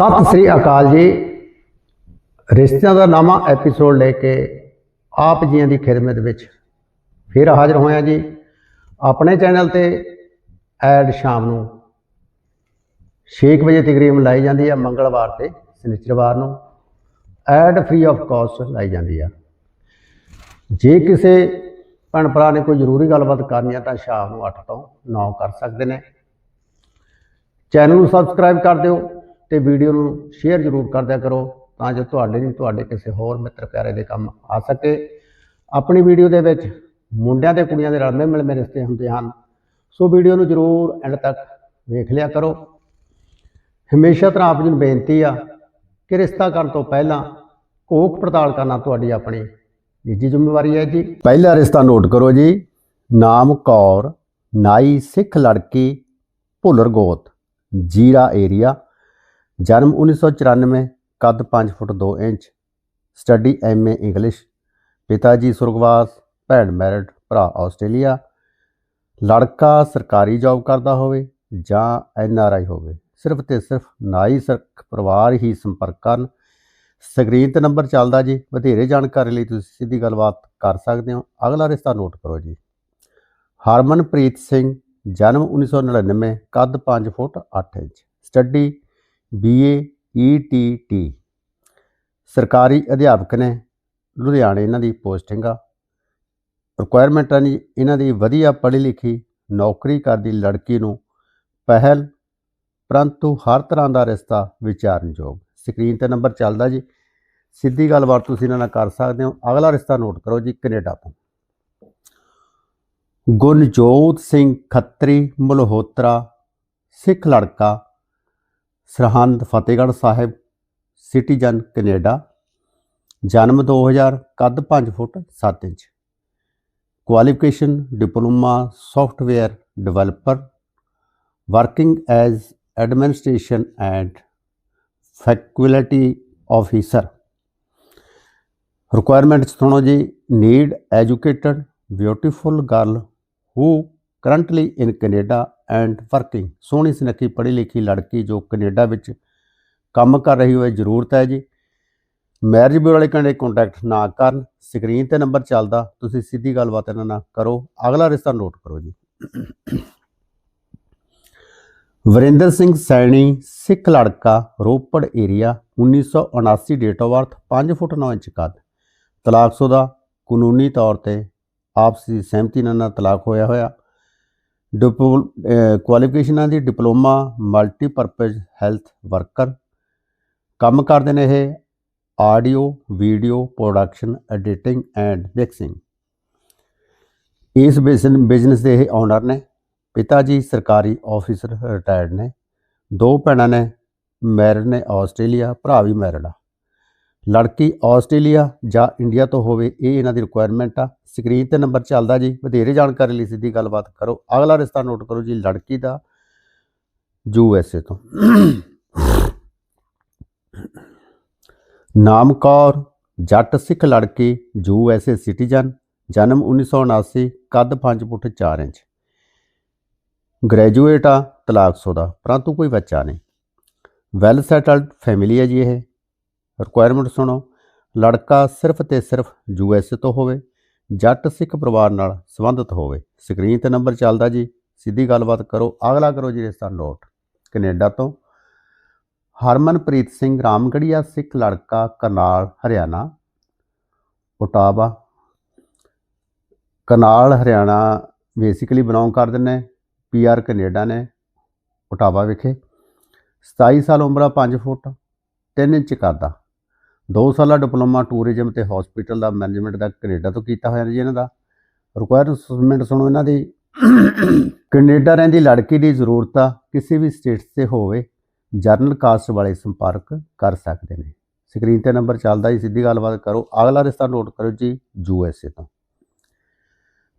ਸਤਿ ਸ੍ਰੀ ਅਕਾਲ ਜੀ। ਰਿਸ਼ਤਿਆਂ ਦਾ ਨਵਾਂ ਐਪੀਸੋਡ ਲੈ ਕੇ ਆਪ ਜੀਆਂ ਦੀ ਖਿਦਮਤ ਵਿੱਚ ਫਿਰ ਹਾਜ਼ਰ ਹੋਇਆ ਜੀ। ਆਪਣੇ ਚੈਨਲ ਤੇ ਐਡ ਸ਼ਾਮ ਨੂੰ 6 ਵਜੇ ਤਕਰੀਬਨ ਲਾਈ ਜਾਂਦੀ ਹੈ ਮੰਗਲਵਾਰ ਤੇ ਸ਼ਨੀਚਰਵਾਰ ਨੂੰ। ਐਡ ਫ੍ਰੀ ਆਫ ਕਾਸਟ ਲਾਈ ਜਾਂਦੀ ਆ। ਜੇ ਕਿਸੇ ਭੈਣ ਭਰਾ ਨੇ ਕੋਈ ਜ਼ਰੂਰੀ ਗੱਲਬਾਤ ਕਰਨੀ ਹੈ ਤਾਂ ਸ਼ਾਮ ਨੂੰ 8 ਤੋਂ 9 ਕਰ ਸਕਦੇ ਨੇ। ਚੈਨਲ ਨੂੰ ਸਬਸਕ੍ਰਾਈਬ ਕਰ ਦਿਓ। ਤੇ ਵੀਡੀਓ ਨੂੰ ਸ਼ੇਅਰ ਜ਼ਰੂਰ ਕਰਦਿਆ ਕਰੋ ਤਾਂ ਜੋ ਤੁਹਾਡੇ ਨਹੀਂ ਤੁਹਾਡੇ ਕਿਸੇ ਹੋਰ ਮਿੱਤਰ ਪਿਆਰੇ ਦੇ ਕੰਮ ਆ ਸਕੇ। ਆਪਣੀ ਵੀਡੀਓ ਦੇ ਵਿੱਚ ਮੁੰਡਿਆਂ ਤੇ ਕੁੜੀਆਂ ਦੇ ਰਲਵੇਂ ਮਿਲਵੇਂ ਰਿਸ਼ਤੇ ਹੁੰਦੇ ਹਨ। ਸੋ ਵੀਡੀਓ ਨੂੰ ਜ਼ਰੂਰ ਐਂਡ ਤੱਕ ਵੇਖ ਲਿਆ ਕਰੋ। ਹਮੇਸ਼ਾ ਤਰ੍ਹਾਂ ਆਪ ਜੀ ਨੂੰ ਬੇਨਤੀ ਆ ਕਿ ਰਿਸ਼ਤਾ ਕਰਨ ਤੋਂ ਪਹਿਲਾਂ ਕੋਕ ਪੜਤਾਲ ਕਰਨਾ ਤੁਹਾਡੀ ਆਪਣੀ ਨਿੱਜੀ ਜ਼ਿੰਮੇਵਾਰੀ ਹੈ ਜੀ। ਪਹਿਲਾ ਰਿਸ਼ਤਾ ਨੋਟ ਕਰੋ ਜੀ। ਨਾਮ ਕੌਰ, ਨਾਈ ਸਿੱਖ ਲੜਕੀ, ਭੁੱਲਰ ਗੋਤ, ਜੀਰਾ ਏਰੀਆ। ਜਨਮ 1994 ਕੱਦ 5 foot 2 inch. Study MA English ਪਿਤਾ ਜੀ ਸੁਰਗਵਾਸ, ਭੈਣ ਮੈਰਿਡ ਭਰਾ ਆਸਟ੍ਰੇਲੀਆ। ਲੜਕਾ ਸਰਕਾਰੀ ਜੌਬ ਕਰਦਾ ਹੋਵੇ ਜਾਂ ਐਨ ਆਰ ਆਈ ਹੋਵੇ। ਸਿਰਫ ਤੇ ਸਿਰਫ ਨਾਈ ਸਿੱਖ ਪਰਿਵਾਰ ਹੀ ਸੰਪਰਕ ਕਰਨ। ਸਕਰੀਨ ਤੇ ਨੰਬਰ ਚੱਲਦਾ ਜੀ। ਵਧੇਰੇ ਜਾਣਕਾਰੀ ਲਈ ਤੁਸੀਂ ਸਿੱਧੀ ਗੱਲਬਾਤ ਕਰ ਸਕਦੇ ਹੋ। ਅਗਲਾ ਰਿਸ਼ਤਾ ਨੋਟ ਕਰੋ ਜੀ। ਹਰਮਨਪ੍ਰੀਤ ਸਿੰਘ, ਜਨਮ 1999 ਕੱਦ 5 foot 8 inch. Study BA ETT ਸਰਕਾਰੀ ਅਧਿਆਪਕ ਨੇ ਲੁਧਿਆਣੇ ਇਹਨਾਂ ਦੀ ਪੋਸਟਿੰਗ ਆ। ਰਿਕੁਆਇਰਮੈਂਟਾਂ ਦੀ ਇਹਨਾਂ ਦੀ ਵਧੀਆ ਪੜ੍ਹੀ ਲਿਖੀ ਨੌਕਰੀ ਕਰਦੀ ਲੜਕੀ ਨੂੰ ਪਹਿਲ, ਪਰੰਤੂ ਹਰ ਤਰ੍ਹਾਂ ਦਾ ਰਿਸ਼ਤਾ ਵਿਚਾਰਨਯੋਗ। ਸਕਰੀਨ ਤੇ ਨੰਬਰ ਚੱਲਦਾ ਜੀ। ਸਿੱਧੀ ਗੱਲਬਾਤ ਤੁਸੀਂ ਇਹਨਾਂ ਨਾਲ ਕਰ ਸਕਦੇ ਹੋ। ਅਗਲਾ ਰਿਸ਼ਤਾ ਨੋਟ ਕਰੋ ਜੀ, ਕੈਨੇਡਾ ਤੋਂ। ਗੁਰਜੋਤ ਸਿੰਘ ਖੱਤਰੀ, ਮਲਹੋਤਰਾ, ਸਿੱਖ ਲੜਕਾ ਸਰਹੰਦ ਫਤਿਹਗੜ੍ਹ ਸਾਹਿਬ, ਸਿਟੀਜ਼ਨ ਕੈਨੇਡਾ, ਜਨਮ 2000 ਕੱਦ 5 foot 7 inch. Qualification diploma software developer working as administration and faculty officer requirements ਸੁਣੋ ਜੀ need educated beautiful girl who currently in Canada and working ਸੋਹਣੀ ਸੁਨੱਖੀ, ਪੜ੍ਹੀ ਲਿਖੀ ਲੜਕੀ ਜੋ ਕੈਨੇਡਾ ਵਿੱਚ ਕੰਮ ਕਰ ਰਹੀ ਹੋਵੇ ਜ਼ਰੂਰਤ ਹੈ ਜੀ। ਮੈਰਿਜ ਬਿਊਰੋ ਵਾਲੇ ਕਹਿੰਦੇ ਕੰਟੈਕਟ ਨਾ ਕਰਨ। ਸਕਰੀਨ ਤੇ ਨੰਬਰ ਚੱਲਦਾ। ਤੁਸੀਂ ਸਿੱਧੀ ਗੱਲਬਾਤ ਇਹਨਾਂ ਨਾਲ ਕਰੋ। ਅਗਲਾ ਰਿਸ਼ਤਾ ਨੋਟ ਕਰੋ ਜੀ। ਵਰਿੰਦਰ ਸਿੰਘ ਸੈਣੀ, ਸਿੱਖ ਲੜਕਾ, Ropar area 1979 date of birth 5 foot 9 inch ਕੱਦ। ਤਲਾਕਸ਼ੁਦਾ ਕਾਨੂੰਨੀ ਤੌਰ ਤੇ ਆਪਸੀ ਸਹਿਮਤੀ ਨਾਲ ਤਲਾਕ ਹੋਇਆ ਹੋਇਆ। ਕੁਆਲੀਫਿਕੇਸ਼ਨਾਂ ਦੀ ਡਿਪਲੋਮਾ ਮਲਟੀਪਰਪਸ ਹੈਲਥ ਵਰਕਰ ਕੰਮ ਕਰਦੇ ਨੇ ਇਹ audio video production editing and mixing ਇਸ ਬਿਜ਼ਨਸ ਦੇ ਇਹ ਓਨਰ ਨੇ ਪਿਤਾ ਜੀ ਸਰਕਾਰੀ ਆਫੀਸਰ ਰਿਟਾਇਰਡ ਨੇ। ਦੋ ਭੈਣਾਂ ਨੇ ਮੈਰਿਡ ਨੇ ਆਸਟ੍ਰੇਲੀਆ, ਭਰਾ ਵੀ ਮੈਰਿਡ ਆ। ਲੜਕੀ ਆਸਟ੍ਰੇਲੀਆ ਜਾਂ ਇੰਡੀਆ ਤੋਂ ਹੋਵੇ, ਇਹ ਇਹਨਾਂ ਦੀ ਰਿਕੁਆਇਰਮੈਂਟ ਆ। ਸਕਰੀਨ ਤੇ ਨੰਬਰ ਚੱਲਦਾ ਜੀ, ਵਧੇਰੇ ਜਾਣਕਾਰੀ ਲਈ ਸਿੱਧੀ ਗੱਲਬਾਤ ਕਰੋ। ਅਗਲਾ ਰਿਸ਼ਤਾ ਨੋਟ ਕਰੋ ਜੀ, ਲੜਕੀ ਦਾ ਯੂ ਐਸ ਏ ਤੋਂ। ਨਾਮ ਕੌਰ ਜੱਟ ਸਿੱਖ ਲੜਕੀ ਯੂ ਐਸ ਏ ਸਿਟੀਜ਼ਨ ਜਨਮ 1979 ਕੱਦ 5 ਫੁੱਟ 4 ਇੰਚ। ਗ੍ਰੈਜੂਏਟ ਆ ਤਲਾਕ ਤਲਾਕਸ਼ੁਦਾ ਪਰੰਤੂ ਕੋਈ ਬੱਚਾ ਨਹੀਂ। ਵੈਲ ਸੈਟਲਡ ਫੈਮਿਲੀ ਹੈ ਜੀ ਇਹ। ਰਿਕੁਆਇਰਮੈਂਟ ਸੁਣੋ। ਲੜਕਾ ਸਿਰਫ ਤੇ ਸਿਰਫ ਯੂ ਐਸ ਏ ਤੋਂ ਹੋਵੇ, ਜੱਟ ਸਿੱਖ ਪਰਿਵਾਰ ਨਾਲ ਸੰਬੰਧਿਤ ਹੋਵੇ। ਸਕਰੀਨ ਤੇ ਨੰਬਰ ਚੱਲਦਾ ਜੀ। ਸਿੱਧੀ ਗੱਲਬਾਤ ਕਰੋ। ਅਗਲਾ ਕਰੋ ਜੀ ਰਿਸ਼ਤਾ ਨੋਟ। ਕੈਨੇਡਾ ਤੋਂ ਹਰਮਨਪ੍ਰੀਤ ਸਿੰਘ ਰਾਮਗੜੀਆ, ਸਿੱਖ ਲੜਕਾ, Karnal, Haryana. Ottawa. Karnal, Haryana basically belong ਕਰਦੇ ਨੇ ਪੀਆਰ ਕੈਨੇਡਾ ਨੇ ਓਟਾਵਾ ਵਿਖੇ। 27 ਸਾਲ ਉਮਰ ਆ 5 ਫੁੱਟ 3 ਇੰਚ ਕਰਦਾ 2 ਸਾਲਾ ਡਿਪਲੋਮਾ ਟੂਰਿਜ਼ਮ ਤੇ ਹਸਪੀਟਲ ਦਾ ਮੈਨੇਜਮੈਂਟ ਦਾ ਕੈਨੇਡਾ ਤੋਂ ਕੀਤਾ ਹੋਇਆ ਜੀ ਇਹਨਾਂ ਦਾ। ਰਿਕੁਆਇਰਮੈਂਟ ਸੁਣੋ ਇਹਨਾਂ ਦੀ। ਕੈਨੇਡਾ ਰਹਿੰਦੀ ਲੜਕੀ ਦੀ ਜ਼ਰੂਰਤ ਆ, ਕਿਸੇ ਵੀ ਸਟੇਟ ਤੇ ਹੋਵੇ ਜਰਨਲ ਕਾਸਟ ਵਾਲੇ ਸੰਪਰਕ ਕਰ ਸਕਦੇ ਨੇ। ਸਕਰੀਨ ਤੇ ਨੰਬਰ ਚੱਲਦਾ ਜੀ, ਸਿੱਧੀ ਗੱਲਬਾਤ ਕਰੋ। ਅਗਲਾ ਰਿਸ਼ਤਾ ਨੋਟ ਕਰੋ ਜੀ ਯੂ ਐਸ ਏ ਤੋਂ।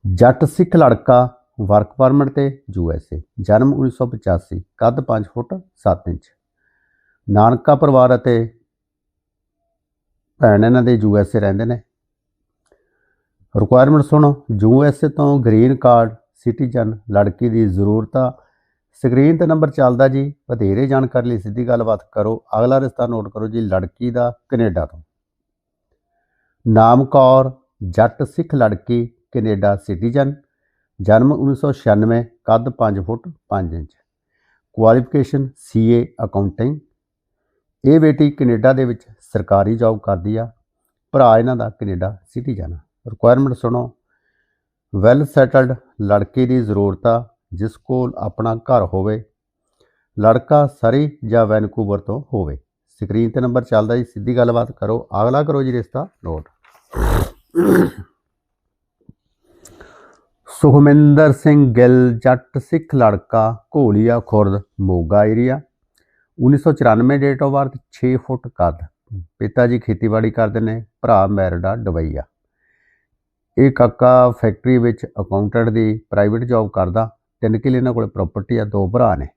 ਜੱਟ ਸਿੱਖ ਲੜਕਾ ਵਰਕ ਪਰਮਿਟ ਤੇ ਯੂ ਐਸ ਏ ਜਨਮ 1985 ਕੱਦ 5 ਫੁੱਟ 7 ਇੰਚ। ਨਾਨਕਾ ਪਰਿਵਾਰ ਅਤੇ ਭੈਣ ਇਹਨਾਂ ਦੇ ਯੂ ਐਸ ਏ ਰਹਿੰਦੇ ਨੇ। ਰਿਕੁਆਇਰਮੈਂਟ ਸੁਣੋ, ਯੂ ਐਸ ਏ ਤੋਂ ਗ੍ਰੀਨ ਕਾਰਡ ਸਿਟੀਜ਼ਨ ਲੜਕੀ ਦੀ ਜ਼ਰੂਰਤ ਆ। ਸਕਰੀਨ ਤੇ ਨੰਬਰ ਚੱਲਦਾ ਜੀ, ਵਧੇਰੇ ਜਾਣਕਾਰੀ ਲਈ ਸਿੱਧੀ ਗੱਲਬਾਤ ਕਰੋ। ਅਗਲਾ ਰਿਸ਼ਤਾ ਨੋਟ ਕਰੋ ਜੀ, ਲੜਕੀ ਦਾ ਕੈਨੇਡਾ ਤੋਂ। ਨਾਮ ਕੌਰ, ਜੱਟ ਸਿੱਖ ਲੜਕੀ, ਕੈਨੇਡਾ ਸਿਟੀਜ਼ਨ ਜਨਮ 1996 ਕੱਦ 5 foot 5 inch. Qualification CA accounting ਇਹ ਬੇਟੀ ਕੈਨੇਡਾ ਦੇ ਵਿੱਚ ਸਰਕਾਰੀ ਜੌਬ ਕਰਦੀ ਆ, ਭਰਾ ਇਹਨਾਂ ਦਾ ਕੈਨੇਡਾ ਜਾਣਾ। ਰਿਕੁਆਇਰਮੈਂਟ ਸੁਣੋ ਵੈਲ ਸੈਟਲਡ ਲੜਕੀ ਦੀ ਜ਼ਰੂਰਤ ਆ, ਜਿਸ ਕੋਲ ਆਪਣਾ ਘਰ ਹੋਵੇ, ਲੜਕਾ ਸਰੀ ਜਾਂ ਵੈਨਕੂਵਰ ਤੋਂ ਹੋਵੇ। ਸਕਰੀਨ ਤੇ ਨੰਬਰ ਚੱਲਦਾ ਜੀ, ਸਿੱਧੀ ਗੱਲਬਾਤ ਕਰੋ। ਅਗਲਾ ਕਰੋ ਜੀ ਰਿਸ਼ਤਾ ਨੋਟ ਸੁਖਮਿੰਦਰ ਸਿੰਘ ਗਿੱਲ, ਜੱਟ ਸਿੱਖ ਲੜਕਾ, Gholia Khurd, Moga area 1994 date of birth 6 foot ਕੱਦ। ਪਿਤਾ ਜੀ ਖੇਤੀਬਾੜੀ ਕਰਦੇ ਨੇ ਭਰਾ ਮੈਰਿਡਾ ਡਬਈਆ ਇਹ ਕਾਕਾ ਫੈਕਟਰੀ ਵਿੱਚ ਅਕਾਊਂਟੈਂਟ ਦੀ ਪ੍ਰਾਈਵੇਟ ਜੌਬ ਕਰਦਾ ਤਿੰਨ ਕਿੱਲੇ ਇਹਨਾਂ ਕੋਲ ਪ੍ਰਾਪਰਟੀ ਆ ਦੋ ਭਰਾ ਨੇ।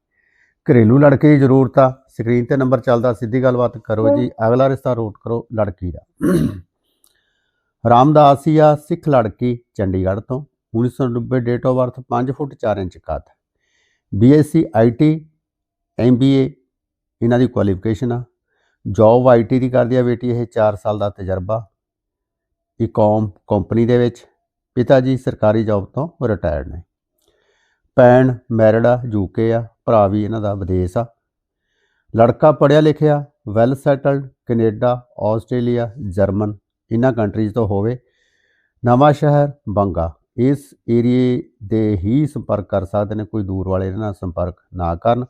ਘਰੇਲੂ ਲੜਕੇ ਦੀ ਜ਼ਰੂਰਤ ਆ ਸਕਰੀਨ ਤੇ ਨੰਬਰ ਚੱਲਦਾ ਸਿੱਧੀ ਗੱਲਬਾਤ ਕਰੋ ਜੀ ਅਗਲਾ ਰਿਸ਼ਤਾ ਰੋਟ ਕਰੋ ਲੜਕੀ ਦਾ। ਰਾਮਦਾਸੀਆ ਸਿੱਖ ਲੜਕੀ ਚੰਡੀਗੜ੍ਹ ਤੋਂ 1990 date of birth 5 foot 4 inch ਕੱਦ। ਬੀਐਸਸੀ ਆਈਟੀ ਐਮਬੀਏ ਇਹਨਾਂ ਦੀ ਕੁਆਲੀਫਿਕੇਸ਼ਨ ਆ। ਜੌਬ ਆਈਟੀ ਦੀ ਕਰਦੀ ਆ ਬੇਟੀ ਇਹ 4 ਸਾਲ ਦਾ ਤਜਰਬਾ। ਇਕੋਮ ਕੰਪਨੀ ਦੇ ਵਿੱਚ ਪਿਤਾ ਜੀ ਸਰਕਾਰੀ ਜੌਬ ਤੋਂ ਰਿਟਾਇਰਡ ਨੇ। ਭੈਣ ਮੈਰਿਡ ਆ ਯੂਕੇ ਆ, ਭਰਾ ਵੀ ਇਹਨਾਂ ਦਾ ਵਿਦੇਸ਼ ਆ। ਲੜਕਾ ਪੜਿਆ ਲਿਖਿਆ well settled Canada, Australia, German, ਇਹਨਾਂ ਕੰਟਰੀਜ਼ ਤੋਂ ਹੋਵੇ। ਨਵਾਂ ਸ਼ਹਿਰ, ਬੰਗਾ। ਇਸ ਏਰੀਏ ਦੇ ਹੀ ਸੰਪਰਕ ਕਰ ਸਕਦੇ ਨੇ, ਕੋਈ ਦੂਰ ਵਾਲੇ ਇਹਨਾਂ ਨਾਲ ਸੰਪਰਕ ਨਾ ਕਰਨ।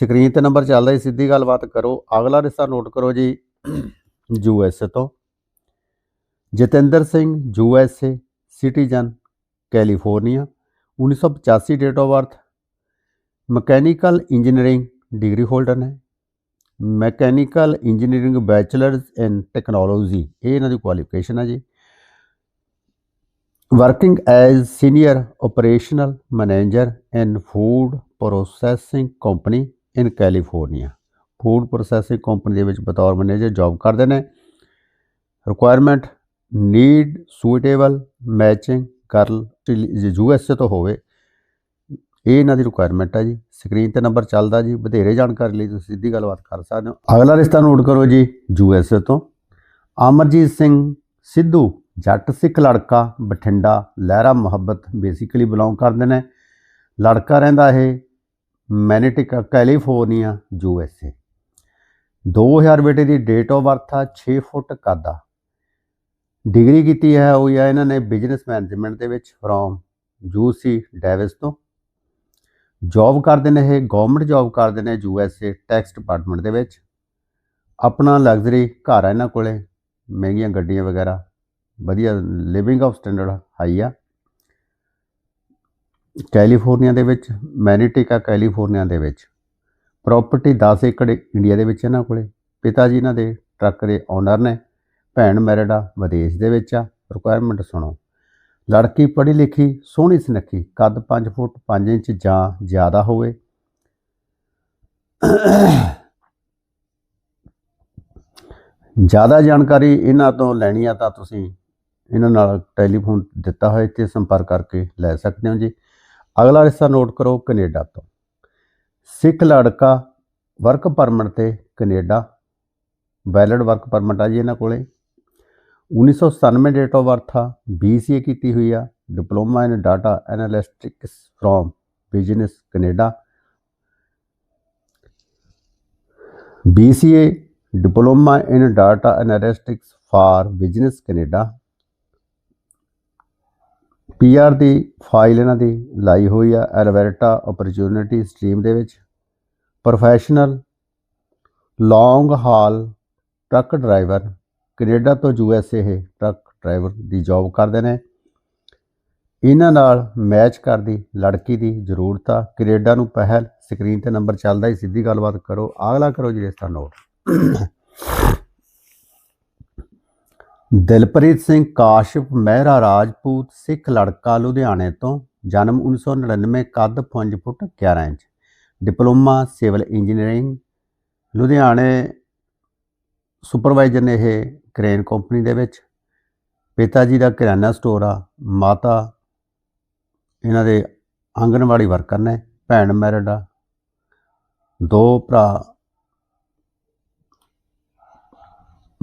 ਸਕਰੀਨ ਤੇ ਨੰਬਰ ਚੱਲਦਾ ਹੈ ਸਿੱਧੀ ਗੱਲਬਾਤ ਕਰੋ, ਅਗਲਾ ਰਿਸ਼ਤਾ ਨੋਟ ਕਰੋ ਜੀ, ਯੂ ਐਸ ਏ ਤੋਂ। Jatinder Singh, U S A, citizen, California 1985 date of birth mechanical engineering degree holder ਨੇ, mechanical engineering bachelors in technology, ਇਹ ਇਹਨਾਂ ਦੀ ਕੁਆਲੀਫਿਕੇਸ਼ਨ ਹੈ ਜੀ। Working as senior operational manager in food processing company in California. Food processing company ਦੇ ਵਿੱਚ ਬਤੌਰ manager job ਕਰਦੇ ਨੇ। Requirement need suitable, matching girl U S A ਤੋਂ ਹੋਵੇ। ਇਹ ਇਹਨਾਂ ਦੀ ਰਿਕੁਆਇਰਮੈਂਟ ਹੈ ਜੀ। ਸਕਰੀਨ ਤੇ ਨੰਬਰ ਚੱਲਦਾ ਜੀ। ਵਧੇਰੇ ਜਾਣਕਾਰੀ ਲਈ ਤੁਸੀਂ ਸਿੱਧੀ ਗੱਲਬਾਤ ਕਰ ਸਕਦੇ ਹੋ। ਅਗਲਾ ਰਿਸ਼ਤਾ ਨੋਟ ਕਰੋ ਜੀ, ਯੂ ਐਸ ਏ ਤੋਂ। ਅਮਰਜੀਤ ਸਿੰਘ ਸਿੱਧੂ, ਜੱਟ ਸਿੱਖ ਲੜਕਾ, ਬਠਿੰਡਾ, ਲਹਿਰਾ ਮੁਹੱਬਤ ਬੇਸਿਕਲੀ ਬਿਲੋਂਗ ਕਰਦੇ ਨੇ। ਲੜਕਾ ਰਹਿੰਦਾ ਇਹ Manteca, California, U S A. 2000 ਬੇਟੇ ਦੀ ਡੇਟ ਆਫ ਬਰਥ ਆ 6 ਫੁੱਟ ਕਾਦਾ ਡਿਗਰੀ ਕੀਤੀ ਹੈ ਉਹ ਆ ਇਹਨਾਂ ਨੇ ਬਿਜ਼ਨਸ ਮੈਨੇਜਮੈਂਟ ਦੇ ਵਿੱਚ ਫਰੋਮ ਯੂਸੀ ਡੈਵਿਸ ਤੋਂ। ਜੌਬ ਕਰਦੇ ਨੇ ਇਹ ਗਵਰਨਮੈਂਟ ਜੌਬ ਕਰਦੇ ਨੇ U S A tax department ਦੇ ਵਿੱਚ। ਆਪਣਾ ਲਗਜ਼ਰੀ ਘਰ ਆ ਇਹਨਾਂ ਕੋਲੇ, ਮਹਿੰਗੀਆਂ ਗੱਡੀਆਂ ਵਗੈਰਾ, ਵਧੀਆ ਲਿਵਿੰਗ ਆਫ ਸਟੈਂਡਰਡ ਹਾਈ ਆ। ਕੈਲੀਫੋਰਨੀਆ ਦੇ ਵਿੱਚ, ਮੈਨੀਟਿਕਾ ਕੈਲੀਫੋਰਨੀਆ ਦੇ ਵਿੱਚ। ਪ੍ਰਾਪਰਟੀ 10 ਏਕੜ ਇੰਡੀਆ ਦੇ ਵਿੱਚ ਇਹਨਾਂ ਕੋਲੇ। ਪਿਤਾ ਜੀ ਇਹਨਾਂ ਦੇ ਟਰੱਕ ਦੇ ਓਨਰ ਨੇ, ਭੈਣ ਮੈਰਿਡ ਆ ਵਿਦੇਸ਼ ਦੇ ਵਿੱਚ ਆ। ਰਿਕੁਆਇਰਮੈਂਟ ਸੁਣੋ। ਲੜਕੀ ਪੜ੍ਹੀ ਲਿਖੀ, ਸੋਹਣੀ ਸੁਨੱਖੀ, ਕੱਦ 5 ਫੁੱਟ 5 ਇੰਚ ਜਾਂ ਜ਼ਿਆਦਾ ਹੋਵੇ। ਜ਼ਿਆਦਾ ਜਾਣਕਾਰੀ ਇਹਨਾਂ ਤੋਂ ਲੈਣੀ ਆ ਤਾਂ ਤੁਸੀਂ ਇਹਨਾਂ ਨਾਲ ਟੈਲੀਫੋਨ ਦਿੱਤਾ ਹੋਇਆ ਤੇ ਸੰਪਰਕ ਕਰਕੇ ਲੈ ਸਕਦੇ ਹੋ ਜੀ। ਅਗਲਾ ਰਿਸ਼ਤਾ ਨੋਟ ਕਰੋ ਕੈਨੇਡਾ ਤੋਂ। ਸਿੱਖ ਲੜਕਾ ਵਰਕ ਪਰਮਿਟ ਤੇ ਕੈਨੇਡਾ। ਵੈਲਿਡ ਵਰਕ ਪਰਮਿਟ ਆ ਜੀ ਇਹਨਾਂ ਕੋਲੇ। 1997 ਡੇਟ ਆਫ ਬਰਥ ਆ BCA ਕੀਤੀ ਹੋਈ ਆ diploma in data analytics from business Canada. BCA diploma in data analytics for business Canada. PR the file ਇਹਨਾਂ ਦੀ ਲਾਈ ਹੋਈ ਆ, ਐਲਵਰਟਾ ਓਪਰਚੁਨਿਟੀ ਸਟ੍ਰੀਮ ਦੇ ਵਿੱਚ। Professional, long haul truck driver, Canada ਤੋਂ ਯੂ ਐੱਸ ਏ ਇਹ ਟਰੱਕ ਡਰਾਈਵਰ ਦੀ ਜੌਬ ਕਰਦੇ ਨੇ। ਇਹਨਾਂ ਨਾਲ ਮੈਚ ਕਰਦੀ, ਲੜਕੀ ਦੀ ਜ਼ਰੂਰਤ ਆ। ਕੈਨੇਡਾ ਨੂੰ ਪਹਿਲ ਸਕਰੀਨ ਤੇ ਨੰਬਰ ਚੱਲਦਾ ਹੀ, ਸਿੱਧੀ ਗੱਲਬਾਤ ਕਰੋ। ਅਗਲਾ ਕਰੋ ਜਿਹੜੇ ਸਟਾ ਨੋਟ। ਦਿਲਪ੍ਰੀਤ ਸਿੰਘ ਕਾਸ਼ਪ ਮਹਿਰਾ ਰਾਜਪੂਤ ਸਿੱਖ ਲੜਕਾ ਲੁਧਿਆਣੇ ਤੋਂ ਜਨਮ 1999 ਕੱਦ 5 foot 11 inch, diploma civil engineering, ਲੁਧਿਆਣੇ ਸੁਪਰਵਾਈਜ਼ਰ ਨੇ ਇਹ ਕ੍ਰੇਨ ਕੰਪਨੀ ਦੇ ਵਿੱਚ, ਪਿਤਾ ਜੀ ਦਾ ਕਿਰਾਨਾ ਸਟੋਰ ਆ, ਮਾਤਾ ਇਹਨਾਂ ਦੇ ਆਂਗਣਵਾੜੀ ਵਰਕਰ ਨੇ, ਭੈਣ ਮੈਰਿਡ ਆ, ਦੋ ਭਰਾ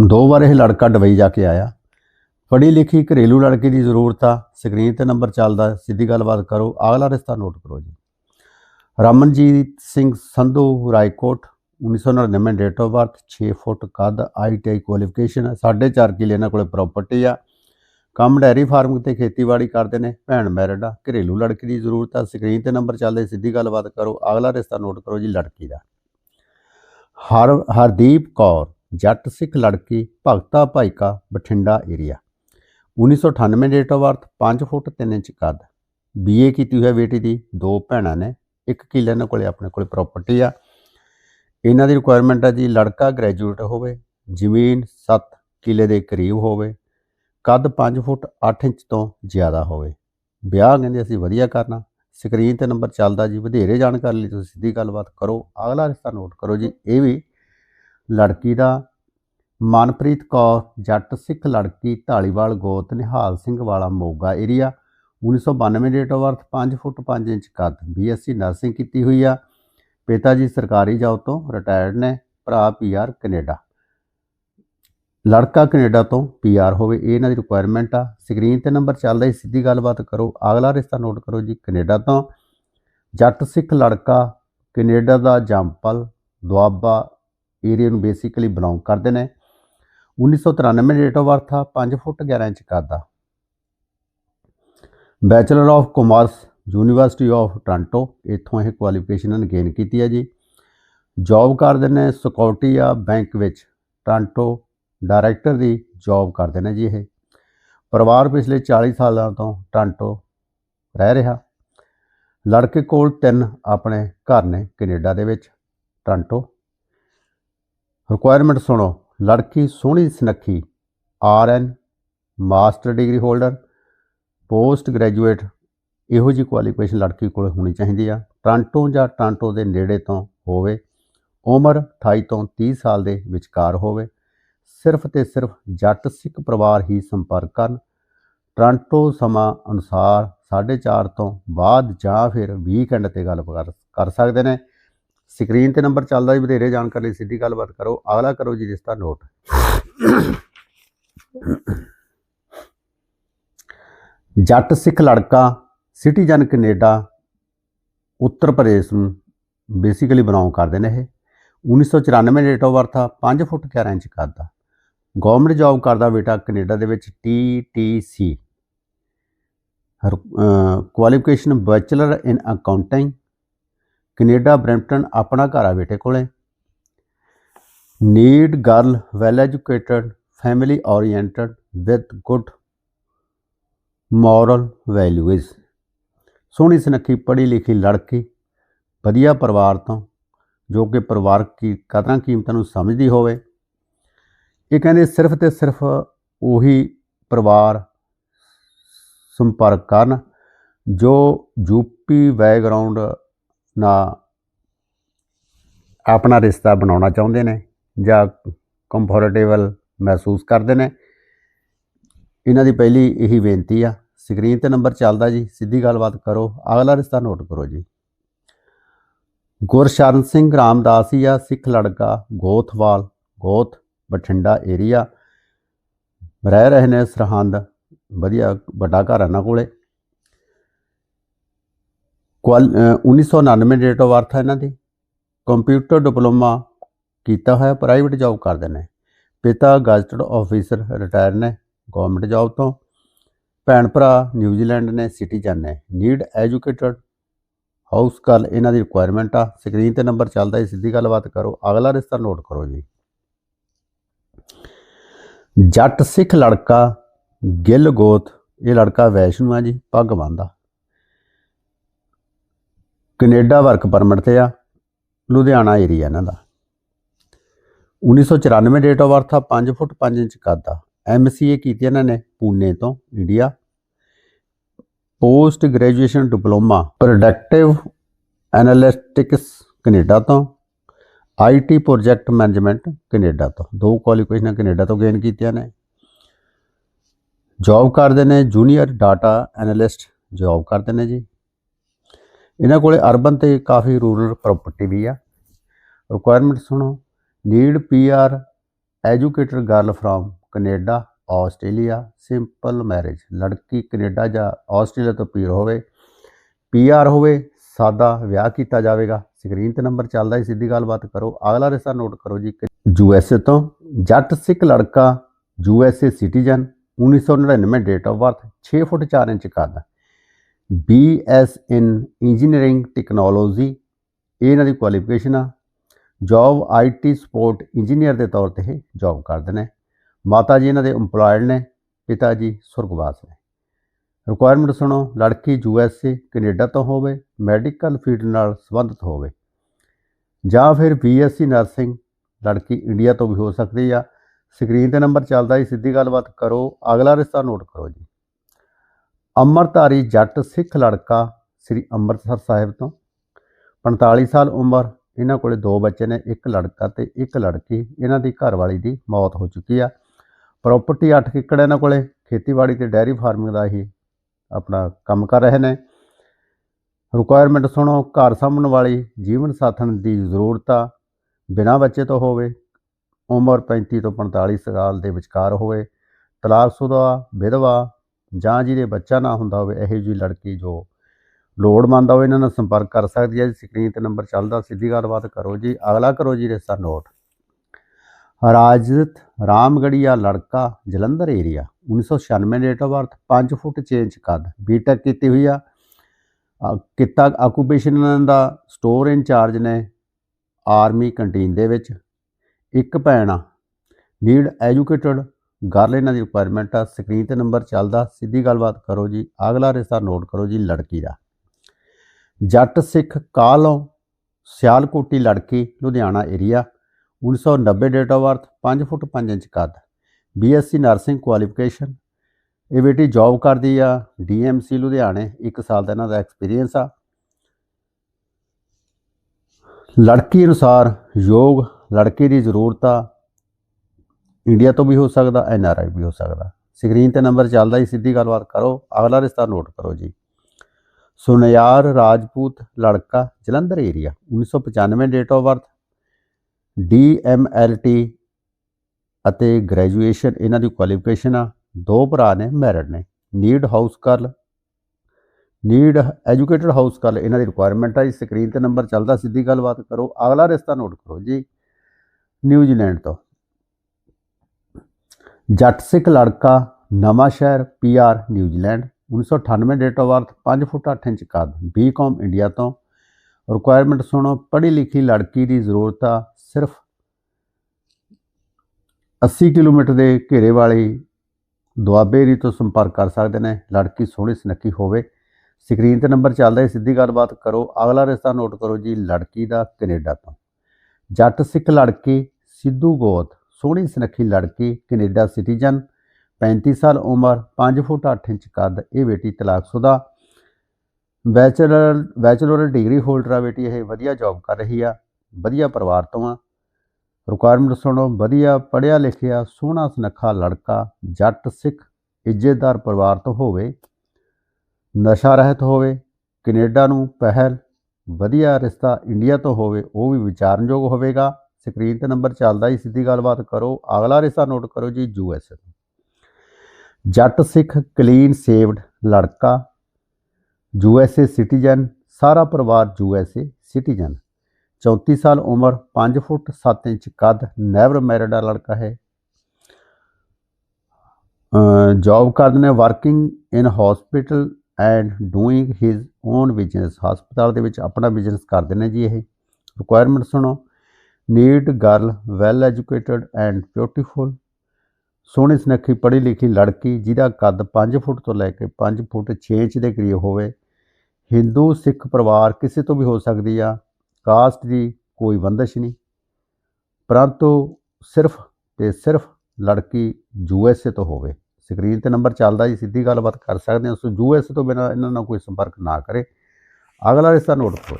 ਦੋ ਵਾਰ ਇਹ ਲੜਕਾ ਦੁਬਈ ਜਾ ਕੇ ਆਇਆ। ਪੜ੍ਹੀ ਲਿਖੀ ਘਰੇਲੂ ਲੜਕੀ ਦੀ ਜ਼ਰੂਰਤ ਆ। ਸਕਰੀਨ ਤੇ ਨੰਬਰ ਚੱਲਦਾ ਸਿੱਧੀ ਗੱਲਬਾਤ ਕਰੋ। ਅਗਲਾ ਰਿਸ਼ਤਾ ਨੋਟ ਕਰੋ ਜੀ। Ramanjit Singh Sandhu, Raikot 1999 date of birth 6 foot ਕੱਦ ਆਈਟੀਆਈ ਕੁਆਲੀਫਿਕੇਸ਼ਨ ਹੈ। 4.5 ਕਿੱਲੇ ਇਹਨਾਂ ਕੋਲੇ ਪ੍ਰਾਪਰਟੀ ਆ। ਕੰਮ ਡੈਰੀ ਫਾਰਮ ਤੇ ਖੇਤੀਬਾੜੀ ਕਰਦੇ ਨੇ। ਭੈਣ ਮੈਰਿਡ ਆ। ਘਰੇਲੂ ਲੜਕੀ ਦੀ ਜ਼ਰੂਰਤ ਆ। ਸਕਰੀਨ ਤੇ ਨੰਬਰ ਚੱਲਦੇ ਸਿੱਧੀ ਗੱਲਬਾਤ ਕਰੋ। ਅਗਲਾ ਰਿਸ਼ਤਾ ਨੋਟ ਕਰੋ ਜੀ ਲੜਕੀ ਦਾ। ਹਰ, ਹਰਦੀਪ ਕੌਰ ਜੱਟ ਸਿੱਖ ਲੜਕੀ Bhagta Bhaika Bathinda area 1998 date of birth 5 foot 3 inch ਕੱਦ। ਬੀਏ ਕੀਤੀ ਹੋਈ ਹੈ ਬੇਟੀ ਦੀ, ਦੋ ਭੈਣਾਂ ਨੇ, ਇੱਕ ਕਿੱਲਾ ਇਹਨਾਂ ਕੋਲੇ, ਆਪਣੇ ਕੋਲੇ ਪ੍ਰਾਪਰਟੀ ਆ। ਇਹਨਾਂ ਦੀ ਰਿਕੁਆਇਰਮੈਂਟ ਆ ਜੀ ਲੜਕਾ ਗ੍ਰੈਜੂਏਟ ਹੋਵੇ, ਜ਼ਮੀਨ 7 ਕਿੱਲੇ ਦੇ ਕਰੀਬ ਹੋਵੇ, ਕੱਦ 5 ਫੁੱਟ 8 ਇੰਚ ਤੋਂ ਜ਼ਿਆਦਾ ਹੋਵੇ। ਵਿਆਹ ਕਹਿੰਦੇ ਅਸੀਂ ਵਧੀਆ ਕਰਨਾ। ਸਕਰੀਨ ਤੇ ਨੰਬਰ ਚੱਲਦਾ ਜੀ, ਵਧੇਰੇ ਜਾਣਕਾਰੀ ਲਈ ਤੁਸੀਂ ਸਿੱਧੀ ਗੱਲਬਾਤ ਕਰੋ। ਅਗਲਾ ਰਿਸ਼ਤਾ ਨੋਟ ਕਰੋ ਜੀ, ਇਹ ਵੀ ਲੜਕੀ ਦਾ। ਮਨਪ੍ਰੀਤ ਕੌਰ, ਜੱਟ ਸਿੱਖ ਲੜਕੀ ਢਾਲੀਵਾਲ ਗੋਤ Nihal Singh Wala Moga area 1992 date of birth 5 foot 5 inch ਕੱਦ ਬੀਐਸਸੀ ਨਰਸਿੰਗ ਕੀਤੀ ਹੋਈ ਆ। ਪਿਤਾ ਜੀ ਸਰਕਾਰੀ ਜੌਬ ਤੋਂ ਰਿਟਾਇਰਡ ਨੇ, ਭਰਾ ਪੀਆਰ ਕੈਨੇਡਾ। ਲੜਕਾ ਕੈਨੇਡਾ ਤੋਂ ਪੀਆਰ ਹੋਵੇ, ਇਹ ਇਹਨਾਂ ਦੀ ਰਿਕੁਆਇਰਮੈਂਟ ਆ। ਸਕਰੀਨ ਤੇ ਨੰਬਰ ਚੱਲਦਾ ਹੈ ਸਿੱਧੀ ਗੱਲਬਾਤ ਕਰੋ। ਅਗਲਾ ਰਿਸ਼ਤਾ ਨੋਟ ਕਰੋ ਜੀ, ਕੈਨੇਡਾ ਤੋਂ। ਜੱਟ ਸਿੱਖ ਲੜਕਾ, ਕੈਨੇਡਾ ਦਾ ਜੰਪਲ ਦੁਆਬਾ ਏਰੀਆ ਨੂੰ ਬੇਸਿਕਲੀ ਬਿਲੋਂਗ ਕਰਦੇ ਨੇ। 1993 ਡੇਟ ਆਫ ਬਰਥ ਆ 5 ਫੁੱਟ 11 ਇੰਚ ਕੱਦ ਆ bachelor of commerce university of Toronto ਇੱਥੋਂ ਇਹ ਕੁਆਲੀਫਿਕੇਸ਼ਨ ਇਹਨਾਂ ਗੇਨ ਕੀਤੀ ਹੈ ਜੀ। ਜੌਬ ਕਰਦੇ ਨੇ ਸਿਕਿਉਰਿਟੀ ਆ ਬੈਂਕ ਵਿੱਚ। ਟੋਰਾਂਟੋ ਡਾਇਰੈਕਟਰ ਦੀ ਜੌਬ ਕਰਦੇ ਨੇ ਜੀ ਇਹ। ਪਰਿਵਾਰ ਪਿਛਲੇ 40 ਸਾਲਾਂ ਤੋਂ ਟੋਰਾਂਟੋ ਰਹਿ ਰਿਹਾ। ਲੜਕੇ ਕੋਲ ਤਿੰਨ ਆਪਣੇ ਘਰ ਨੇ ਕੈਨੇਡਾ ਦੇ ਵਿੱਚ ਟੋਰਾਂਟੋ ਰਿਕੁਆਇਰਮੈਂਟ ਸੁਣੋ। ਲੜਕੀ ਸੋਹਣੀ ਸੁਨੱਖੀ। R N master degree holder post graduate ਇਹੋ ਜੀ ਕੁਆਲੀਫਿਕੇਸ਼ਨ ਲੜਕੀ ਕੋਲ ਹੋਣੀ ਚਾਹੀਦੀ ਆ। ਟ੍ਰਾਂਟੋ ਜਾਂ ਟ੍ਰਾਂਟੋ ਦੇ ਨੇੜੇ ਤੋਂ ਹੋਵੇ। ਉਮਰ 28 ਤੋਂ 30 ਸਾਲ ਦੇ ਵਿਚਕਾਰ ਹੋਵੇ। ਸਿਰਫ ਤੇ ਸਿਰਫ ਜੱਟ ਸਿੱਖ ਪਰਿਵਾਰ ਹੀ ਸੰਪਰਕ ਕਰਨ। ਟ੍ਰਾਂਟੋ ਸਮਾਂ ਅਨੁਸਾਰ 4:30 ਤੋਂ ਬਾਅਦ ਜਾਂ ਫਿਰ ਵੀਕਐਂਡ ਤੇ ਗੱਲ ਕਰ ਕਰ ਸਕਦੇ ਨੇ। ਸਕਰੀਨ ਤੇ ਨੰਬਰ ਚੱਲਦਾ ਜੀ ਵਧੇਰੇ ਜਾਣਕਾਰੀ ਲਈ ਸਿੱਧੀ ਗੱਲਬਾਤ ਕਰੋ। ਅਗਲਾ ਕਰੋ ਜੀ ਰਿਸ਼ਤਾ ਨੋਟ। ਜੱਟ ਸਿੱਖ ਲੜਕਾ, ਸਿਟੀਜ਼ਨ ਕੈਨੇਡਾ, ਉੱਤਰ ਪ੍ਰਦੇਸ਼ ਨੂੰ ਬੇਸਿਕਲੀ ਬਿਲੋਂਗ ਕਰਦੇ ਨੇ ਇਹ। 1994 ਡੇਟ ਆਫ ਬਰਥ ਆ 5 ਫੁੱਟ 11 ਇੰਚ ਕੱਦ ਦਾ। ਗਵਰਨਮੈਂਟ ਜੌਬ ਕਰਦਾ ਬੇਟਾ ਕੈਨੇਡਾ ਦੇ ਵਿੱਚ TTC qualification bachelor in accounting Canada Brampton ਆਪਣਾ ਘਰ ਆ ਬੇਟੇ ਕੋਲੇ। Need girl, well educated, family oriented with good moral values. ਸੋਹਣੀ, ਸੁਨੱਖੀ, ਪੜ੍ਹੀ ਲਿਖੀ ਲੜਕੀ, ਵਧੀਆ ਪਰਿਵਾਰ ਤੋਂ, ਜੋ ਕਿ ਪਰਿਵਾਰਕ ਕੀ ਕਦਰਾਂ ਕੀਮਤਾਂ ਨੂੰ ਸਮਝਦੀ ਹੋਵੇ। ਇਹ ਕਹਿੰਦੇ ਸਿਰਫ ਤੇ ਸਿਰਫ ਉਹੀ ਪਰਿਵਾਰ ਸੰਪਰਕ ਕਰਨ ਜੋ ਯੂਪੀ ਬੈਕਗ੍ਰਾਉਂਡ ਨਾਲ ਆਪਣਾ ਰਿਸ਼ਤਾ ਬਣਾਉਣਾ ਚਾਹੁੰਦੇ ਨੇ ਜਾਂ ਕੰਫਰਟੇਬਲ ਮਹਿਸੂਸ ਕਰਦੇ ਨੇ। ਇਹਨਾਂ ਦੀ ਪਹਿਲੀ ਇਹੀ ਬੇਨਤੀ ਆ। ਸਕਰੀਨ ਤੇ ਨੰਬਰ ਚੱਲਦਾ ਜੀ, ਸਿੱਧੀ ਗੱਲਬਾਤ ਕਰੋ। ਅਗਲਾ ਰਿਸ਼ਤਾ ਨੋਟ ਕਰੋ ਜੀ। ਗੁਰਸ਼ਰਨ ਸਿੰਘ ਰਾਮਦਾਸ ਹੀ ਆ, ਸਿੱਖ ਲੜਕਾ, ਗੋਥਵਾਲ, ਗੋਥ ਬਠਿੰਡਾ ਏਰੀਆ ਰਹਿ ਰਹੇ ਨੇ ਸਰਹੰਦ, ਵਧੀਆ ਵੱਡਾ ਘਰ ਇਹਨਾਂ ਕੋਲੇ। ਕੁਆਲ ਅ, 1999 ਡੇਟ ਆਫ ਬਰਥ ਹੈ ਇਹਨਾਂ ਦੀ। ਕੰਪਿਊਟਰ ਡਿਪਲੋਮਾ ਕੀਤਾ ਹੋਇਆ ਪ੍ਰਾਈਵੇਟ ਜੌਬ ਕਰਦੇ ਨੇ। ਪਿਤਾ ਗਜ਼ਟਡ ਆਫੀਸਰ ਰਿਟਾਇਰ ਨੇ ਗਵਰਨਮੈਂਟ ਜੌਬ ਤੋਂ। ਭੈਣ ਭਰਾ ਨਿਊਜ਼ੀਲੈਂਡ ਨੇ ਸਿਟੀਜ਼ਨ ਨੇ। ਨੀਡ ਐਜੂਕੇਟਡ ਹਾਊਸ ਕਾਲ ਇਹਨਾਂ ਦੀ ਰਿਕੁਆਇਰਮੈਂਟ ਆ। ਸਕਰੀਨ ਤੇ ਨੰਬਰ ਚੱਲਦਾ ਹੈ ਸਿੱਧੀ ਗੱਲਬਾਤ ਕਰੋ। ਅਗਲਾ ਰਿਸ਼ਤਾ ਨੋਟ ਕਰੋ ਜੀ। ਜੱਟ ਸਿੱਖ ਲੜਕਾ ਗਿੱਲ ਗੋਤ ਇਹ ਲੜਕਾ ਵੈਸ਼ਨੂ ਆ ਜੀ ਪੱਗ ਬੰਨਦਾ ਕੈਨੇਡਾ ਵਰਕ ਪਰਮਿਟ ਤੇ ਆ, ਲੁਧਿਆਣਾ ਏਰੀਆ ਇਹਨਾਂ ਦਾ। 1994 ਡੇਟ ਆਫ ਬਰਥ ਆ 5 ਫੁੱਟ 5 ਇੰਚ ਕੱਦ ਆ। ਐਮਸੀਏ ਕੀਤੀ ਇਹਨਾਂ ਨੇ ਪੂਨੇ ਤੋਂ, India. Post graduation diploma productive analytics Canada ਤੋਂ। ਆਈਟੀ ਪ੍ਰੋਜੈਕਟ ਮੈਨੇਜਮੈਂਟ ਕੈਨੇਡਾ ਤੋਂ। ਦੋ ਕੁਆਲੀਫਿਕੇਸ਼ਨਾਂ ਕੈਨੇਡਾ ਤੋਂ ਗੇਨ ਕੀਤੀਆਂ ਨੇ। ਜੌਬ ਕਰਦੇ ਨੇ ਜੂਨੀਅਰ ਡਾਟਾ ਐਨਾਲਿਸਟ ਜੌਬ ਕਰਦੇ ਨੇ ਜੀ। ਇਹਨਾਂ ਕੋਲੇ ਅਰਬਨ ਤੇ ਕਾਫੀ ਰੂਰਲ ਪ੍ਰਾਪਰਟੀ ਵੀ ਆ। ਰਿਕੁਆਇਰਮੈਂਟ ਸੁਣੋ। Need PR educated girl from Canada Australia simple marriage ਲੜਕੀ ਕੈਨੇਡਾ ਜਾਂ ਆਸਟ੍ਰੇਲੀਆ ਤੋਂ ਪੀਰ ਹੋਵੇ। ਪੀਆਰ ਹੋਵੇ, ਸਾਦਾ ਵਿਆਹ ਕੀਤਾ ਜਾਵੇਗਾ। ਸਕਰੀਨ ਤੇ ਨੰਬਰ ਚੱਲਦਾ ਹੈ, ਸਿੱਧੀ ਗੱਲਬਾਤ ਕਰੋ। ਅਗਲਾ ਰਿਸ਼ਾ ਨੋਟ ਕਰੋ ਜੀ ਯੂਐਸਏ ਤੋਂ ਜੱਟ ਸਿੱਖ ਲੜਕਾ USA citizen 1999 date of birth 6 foot 4 inch ਕੱਦ। ਬੀਐਸ ਇਨ ਇੰਜੀਨੀਅਰਿੰਗ ਟੈਕਨੋਲੋਜੀ, ਇਹ ਇਹਨਾਂ ਦੀ ਕੁਆਲੀਫਿਕੇਸ਼ਨ ਆ। ਜੌਬ ਆਈਟੀ ਸਪੋਰਟ ਇੰਜੀਨੀਅਰ ਦੇ ਤੌਰ ਤੇ ਇਹ ਜੌਬ ਕਰਦੇ ਨੇ। ਮਾਤਾ ਜੀ ਇਹਨਾਂ ਦੇ EMPLOYED ਨੇ, ਪਿਤਾ ਜੀ ਸੁਰਗਵਾਸ ਨੇ। ਰਿਕੁਆਇਰਮੈਂਟ ਸੁਣੋ, ਲੜਕੀ ਯੂਐਸਏ ਕੈਨੇਡਾ ਤੋਂ ਹੋਵੇ, ਮੈਡੀਕਲ ਫੀਲਡ ਨਾਲ ਸੰਬੰਧਿਤ ਹੋਵੇ। ਜਾਂ ਫਿਰ ਬੀਐਸਸੀ ਨਰਸਿੰਗ, ਲੜਕੀ ਇੰਡੀਆ ਤੋਂ ਵੀ ਹੋ ਸਕਦੀ ਆ। ਸਕਰੀਨ ਤੇ ਨੰਬਰ ਚੱਲਦਾ ਹੈ ਸਿੱਧੀ ਗੱਲਬਾਤ ਕਰੋ। ਅਗਲਾ ਰਿਸ਼ਤਾ ਨੋਟ ਕਰੋ ਜੀ। ਅੰਮ੍ਰਿਤਧਾਰੀ ਜੱਟ ਸਿੱਖ ਲੜਕਾ ਸ੍ਰੀ ਅੰਮ੍ਰਿਤਸਰ ਸਾਹਿਬ ਤੋਂ 45 ਸਾਲ ਉਮਰ, ਇਹਨਾਂ ਕੋਲੇ ਦੋ ਬੱਚੇ ਨੇ, ਇੱਕ ਲੜਕਾ ਤੇ ਇੱਕ ਲੜਕੀ, ਇਹਨਾਂ ਦੀ ਘਰਵਾਲੀ ਦੀ ਮੌਤ ਹੋ ਚੁੱਕੀ ਆ। ਪ੍ਰਾਪਰਟੀ 8 ਏਕੜ ਇਹਨਾਂ ਕੋਲੇ, ਖੇਤੀਬਾੜੀ ਤੇ ਡੈਰੀ ਫਾਰਮਿੰਗ ਦਾ ਹੀ ਆਪਣਾ ਕੰਮ ਕਰ ਰਹੇ ਨੇ। ਰਿਕੁਆਇਰਮੈਂਟ ਸੁਣੋ, ਘਰ ਸਾਂਭਣ ਵਾਲੀ, ਜੀਵਨ ਸਾਥਣ ਦੀ ਜ਼ਰੂਰਤ ਆ ਬਿਨਾਂ ਬੱਚੇ ਤੋਂ ਹੋਵੇ, ਉਮਰ 35 ਤੋਂ 45 ਸਾਲ ਦੇ ਵਿਚਕਾਰ ਹੋਵੇ, ਤਲਾਕਸ਼ੁਦਾ, ਵਿਧਵਾ ਜਾਂ ਜਿਹਦੇ ਬੱਚਾ ਨਾ ਹੁੰਦਾ ਹੋਵੇ ਇਹੋ ਜਿਹੀ ਲੜਕੀ ਜੋ ਲੋੜਵੰਦ ਹੋਵੇ ਇਹਨਾਂ ਨਾਲ ਸੰਪਰਕ ਕਰ ਸਕਦੀ ਹੈ ਜੀ। ਸਕਰੀਨ ਤੇ ਨੰਬਰ ਚੱਲਦਾ ਸਿੱਧੀ ਗੱਲਬਾਤ ਕਰੋ ਜੀ। ਅਗਲਾ ਕਰੋ ਜੀ ਰਿਸ਼ਤਾ ਨੋਟ। ਰਾਜਤ ਰਾਮਗੜੀਆ ਲੜਕਾ Jalandhar area 1996 date of birth 5 foot 6 inch ਕੱਦ ਬੀਟੈਕ ਕੀਤੀ ਹੋਈ ਆ। ਅ, ਕਿੱਤਾ ਆਕੂਪੇਸ਼ਨ ਦਾ ਸਟੋਰ ਇੰਚਾਰਜ ਨੇ ਆਰਮੀ ਕੰਟੀਨ ਦੇ ਵਿੱਚ। ਇੱਕ ਭੈਣ ਆ ਨੀਡ ਐਜੂਕੇਟਡ ਗੱਲ ਇਹਨਾਂ ਦੀ ਰਿਕੁਆਇਰਮੈਂਟ ਆ ਸਕਰੀਨ ਤੇ ਨੰਬਰ ਚੱਲਦਾ, ਸਿੱਧੀ ਗੱਲਬਾਤ ਕਰੋ ਜੀ, ਅਗਲਾ ਰਿਸ਼ਤਾ ਨੋਟ ਕਰੋ ਜੀ ਲੜਕੀ ਦਾ। ਜੱਟ ਸਿੱਖ ਕਾਲੋਂ ਸਿਆਲਕੋਟੀ ਲੜਕੀ, Ludhiana area 1990 date of birth 5 foot 5 inch ਕੱਦ ਬੀਐਸਸੀ ਨਰਸਿੰਗ ਕੁਆਲੀਫਿਕੇਸ਼ਨ ਇਹ ਬੇਟੀ ਜੌਬ ਕਰਦੀ ਆ ਡੀਐਮਸੀ ਲੁਧਿਆਣੇ 1 ਸਾਲ ਦਾ ਇਹਨਾਂ ਦਾ ਐਕਸਪੀਰੀਅੰਸ ਆ। ਲੜਕੀ ਅਨੁਸਾਰ ਯੋਗ, ਲੜਕੀ ਦੀ ਜ਼ਰੂਰਤ ਆ ਇੰਡੀਆ ਤੋਂ ਵੀ ਹੋ ਸਕਦਾ, ਐਨ ਆਰ ਆਈ ਵੀ ਹੋ ਸਕਦਾ। ਸਕਰੀਨ ਤੇ ਨੰਬਰ ਚੱਲਦਾ ਜੀ, ਸਿੱਧੀ ਗੱਲਬਾਤ ਕਰੋ, ਅਗਲਾ ਰਿਸ਼ਤਾ ਨੋਟ ਕਰੋ ਜੀ। ਸੁਨਿਆਰ ਰਾਜਪੂਤ ਲੜਕਾ, Jalandhar area 1995 date of birth D ਅਤੇ ਗ੍ਰੈਜੂਏਸ਼ਨ ਇਹਨਾਂ ਦੀ ਕੁਆਲੀਫਿਕੇਸ਼ਨ ਆ। ਦੋ ਭਰਾ ਨੇ ਮੈਰਿਡ ਨੇ। Need house girl need educated house girl ਇਹਨਾਂ ਦੀ ਰਿਕੁਆਇਰਮੈਂਟ ਆ ਜੀ। ਸਕਰੀਨ ਤੇ ਨੰਬਰ ਚੱਲਦਾ, ਸਿੱਧੀ ਗੱਲਬਾਤ ਕਰੋ, ਅਗਲਾ ਰਿਸ਼ਤਾ ਨੋਟ ਕਰੋ ਜੀ। ਨਿਊਜ਼ੀਲੈਂਡ ਤੋਂ। ਜੱਟ ਸਿੱਖ ਲੜਕਾ, Nawanshahr PR New Zealand 1998 date of birth 5 foot 8 inch ਕੱਦ ਬੀਕਾਮ ਇੰਡੀਆ ਤੋਂ। ਰਿਕੁਆਇਰਮੈਂਟ ਸੁਣੋ, ਪੜ੍ਹੀ ਲਿਖੀ ਲੜਕੀ ਦੀ ਜ਼ਰੂਰਤ ਆ ਸਿਰਫ 80 ਕਿਲੋਮੀਟਰ ਦੇ ਘੇਰੇ ਵਾਲੀ ਦੁਆਬੇਰੀ ਤੋਂ ਸੰਪਰਕ ਕਰ ਸਕਦੇ ਨੇ। ਲੜਕੀ ਸੋਹਣੀ ਸੁਨੱਖੀ ਹੋਵੇ। ਸਕਰੀਨ ਤੇ ਨੰਬਰ ਚੱਲਦਾ ਹੈ, ਸਿੱਧੀ ਗੱਲਬਾਤ ਕਰੋ। ਅਗਲਾ ਰਿਸ਼ਤਾ ਨੋਟ ਕਰੋ ਜੀ, ਲੜਕੀ ਦਾ ਕੈਨੇਡਾ ਤੋਂ। ਜੱਟ ਸਿੱਖ ਲੜਕੀ, ਸਿੱਧੂ ਗੋਤ। ਸੋਹਣੀ ਸੁਨੱਖੀ ਲੜਕੀ ਕੈਨੇਡਾ ਸਿਟੀਜ਼ਨ 35 ਸਾਲ ਉਮਰ 5 ਫੁੱਟ 8 ਇੰਚ ਕੱਦ, ਇਹ ਬੇਟੀ ਤਲਾਕਸ਼ੁਦਾ ਬੈਚਲਰ ਬੈਚਲਰ ਡਿਗਰੀ ਹੋਲਡਰ ਆ ਬੇਟੀ, ਇਹ ਵਧੀਆ ਜੌਬ ਕਰ ਰਹੀ ਆ, ਵਧੀਆ ਪਰਿਵਾਰ ਤੋਂ ਆ। ਰਿਕੁਆਇਰਮੈਂਟ ਸੁਣੋ, ਵਧੀਆ ਪੜ੍ਹਿਆ ਲਿਖਿਆ, ਸੋਹਣਾ ਸੁਨੱਖਾ ਲੜਕਾ, ਜੱਟ ਸਿੱਖ, ਇੱਜ਼ਤਦਾਰ ਪਰਿਵਾਰ ਤੋਂ ਹੋਵੇ, ਨਸ਼ਾ ਰਹਿਤ ਹੋਵੇ, ਕੈਨੇਡਾ ਨੂੰ ਪਹਿਲ, ਵਧੀਆ ਰਿਸ਼ਤਾ ਇੰਡੀਆ ਤੋਂ ਹੋਵੇ, ਉਹ ਵੀ ਵਿਚਾਰਨਯੋਗ ਹੋਵੇਗਾ। ਸਕਰੀਨ ਤੇ ਨੰਬਰ ਚੱਲਦਾ ਹੀ ਸਿੱਧੀ ਗੱਲਬਾਤ ਕਰੋ। ਅਗਲਾ ਰਿਸ਼ਤਾ ਨੋਟ ਕਰੋ ਜੀ US Jat Sikh, clean, shaved ਲੜਕਾ ਯੂਐਸਏ ਸਿਟੀਜ਼ਨ, ਸਾਰਾ ਪਰਿਵਾਰ ਯੂਐਸਏ ਸਿਟੀਜ਼ਨ। 34 ਸਾਲ ਉਮਰ 5 ਫੁੱਟ 7 ਇੰਚ ਕੱਦ, ਨੈਵਰ ਮੈਰਿਡ ਆ ਲੜਕਾ ਹੈ ਜੌਬ ਕਰਦੇ ਨੇ, working in hospital and doing his own business. ਹਸਪਤਾਲ ਦੇ ਵਿੱਚ ਆਪਣਾ ਬਿਜ਼ਨਸ ਕਰਦੇ ਨੇ ਜੀ ਇਹ। ਰਿਕੁਆਇਰਮੈਂਟ ਸੁਣੋ। Need girl, well educated and beautiful. ਸੋਹਣੀ, ਸੁਨੱਖੀ, ਪੜ੍ਹੀ ਲਿਖੀ ਲੜਕੀ, ਜਿਹਦਾ ਕੱਦ 5 ਫੁੱਟ ਤੋਂ ਲੈ ਕੇ 5 ਫੁੱਟ 6 ਇੰਚ ਦੇ ਕਰੀਬ ਹੋਵੇ। ਹਿੰਦੂ, ਸਿੱਖ ਪਰਿਵਾਰ ਕਿਸੇ ਤੋਂ ਵੀ ਹੋ ਸਕਦੀ ਆ। ਕਾਸਟ ਦੀ ਕੋਈ ਬੰਦਸ਼ ਨਹੀਂ। ਪਰੰਤੂ ਸਿਰਫ ਤੇ ਸਿਰਫ ਲੜਕੀ ਯੂਐਸਏ ਤੋਂ ਹੋਵੇ। ਸਕਰੀਨ ਤੇ ਨੰਬਰ ਚੱਲਦਾ ਜੀ, ਸਿੱਧੀ ਗੱਲਬਾਤ ਕਰ ਸਕਦੇ ਹਾਂ। ਸੋ ਯੂਐਸਏ ਤੋਂ ਬਿਨਾਂ ਇਹਨਾਂ ਨਾਲ ਕੋਈ ਸੰਪਰਕ ਨਾ ਕਰੇ। ਅਗਲਾ ਰਿਸ਼ਤਾ ਨੋਟ ਕਰੋ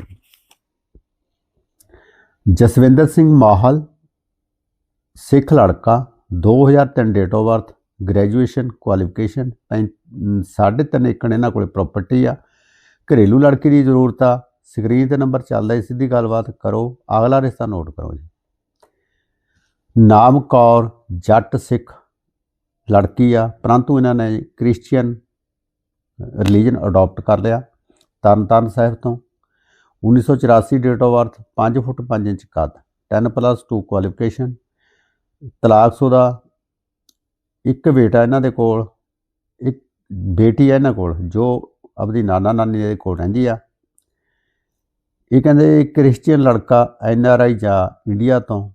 ਜਸਵਿੰਦਰ ਸਿੰਘ ਮਾਹਲ, ਸਿੱਖ ਲੜਕਾ 2003 date of birth graduation qualification ਸਾਢੇ ਤਿੰਨ ਏਕੜ ਇਹਨਾਂ ਕੋਲੇ ਪ੍ਰਾਪਰਟੀ ਆ। ਘਰੇਲੂ ਲੜਕੀ ਦੀ ਜ਼ਰੂਰਤ ਆ। ਸਕਰੀਨ ਤੇ ਨੰਬਰ ਚੱਲਦਾ ਹੈ ਸਿੱਧੀ ਗੱਲਬਾਤ ਕਰੋ। ਅਗਲਾ ਰਿਸ਼ਤਾ ਨੋਟ ਕਰੋ ਜੀ। ਨਾਮ ਕੌਰ, ਜੱਟ ਸਿੱਖ ਲੜਕੀ ਆ। ਪਰੰਤੂ ਇਹਨਾਂ ਨੇ ਕ੍ਰਿਸਚੀਅਨ ਰਿਲੀਜਨ ਅਡਾਪਟ ਕਰ ਲਿਆ। ਤਰਨਤਾਰਨ ਸਾਹਿਬ ਤੋਂ। 1984 date of birth 5 foot 5 inch ਕੱਦ 10 ਪਲੱਸ 2 ਕੁਆਲੀਫਿਕੇਸ਼ਨ ਤਲਾਕ ਸੁਦਾ, ਇੱਕ ਬੇਟਾ ਇਹਨਾਂ ਦੇ ਕੋਲ, ਇੱਕ ਬੇਟੀ ਹੈ ਇਹਨਾਂ ਕੋਲ, ਜੋ ਆਪਣੀ ਨਾਨਾ ਨਾਨੀ ਦੇ ਕੋਲ ਰਹਿੰਦੀ ਆ। ਇਹ ਕਹਿੰਦੇ ਕ੍ਰਿਸਚੀਅਨ ਲੜਕਾ ਐਨ ਆਰ ਆਈ ਜਾਂ ਇੰਡੀਆ ਤੋਂ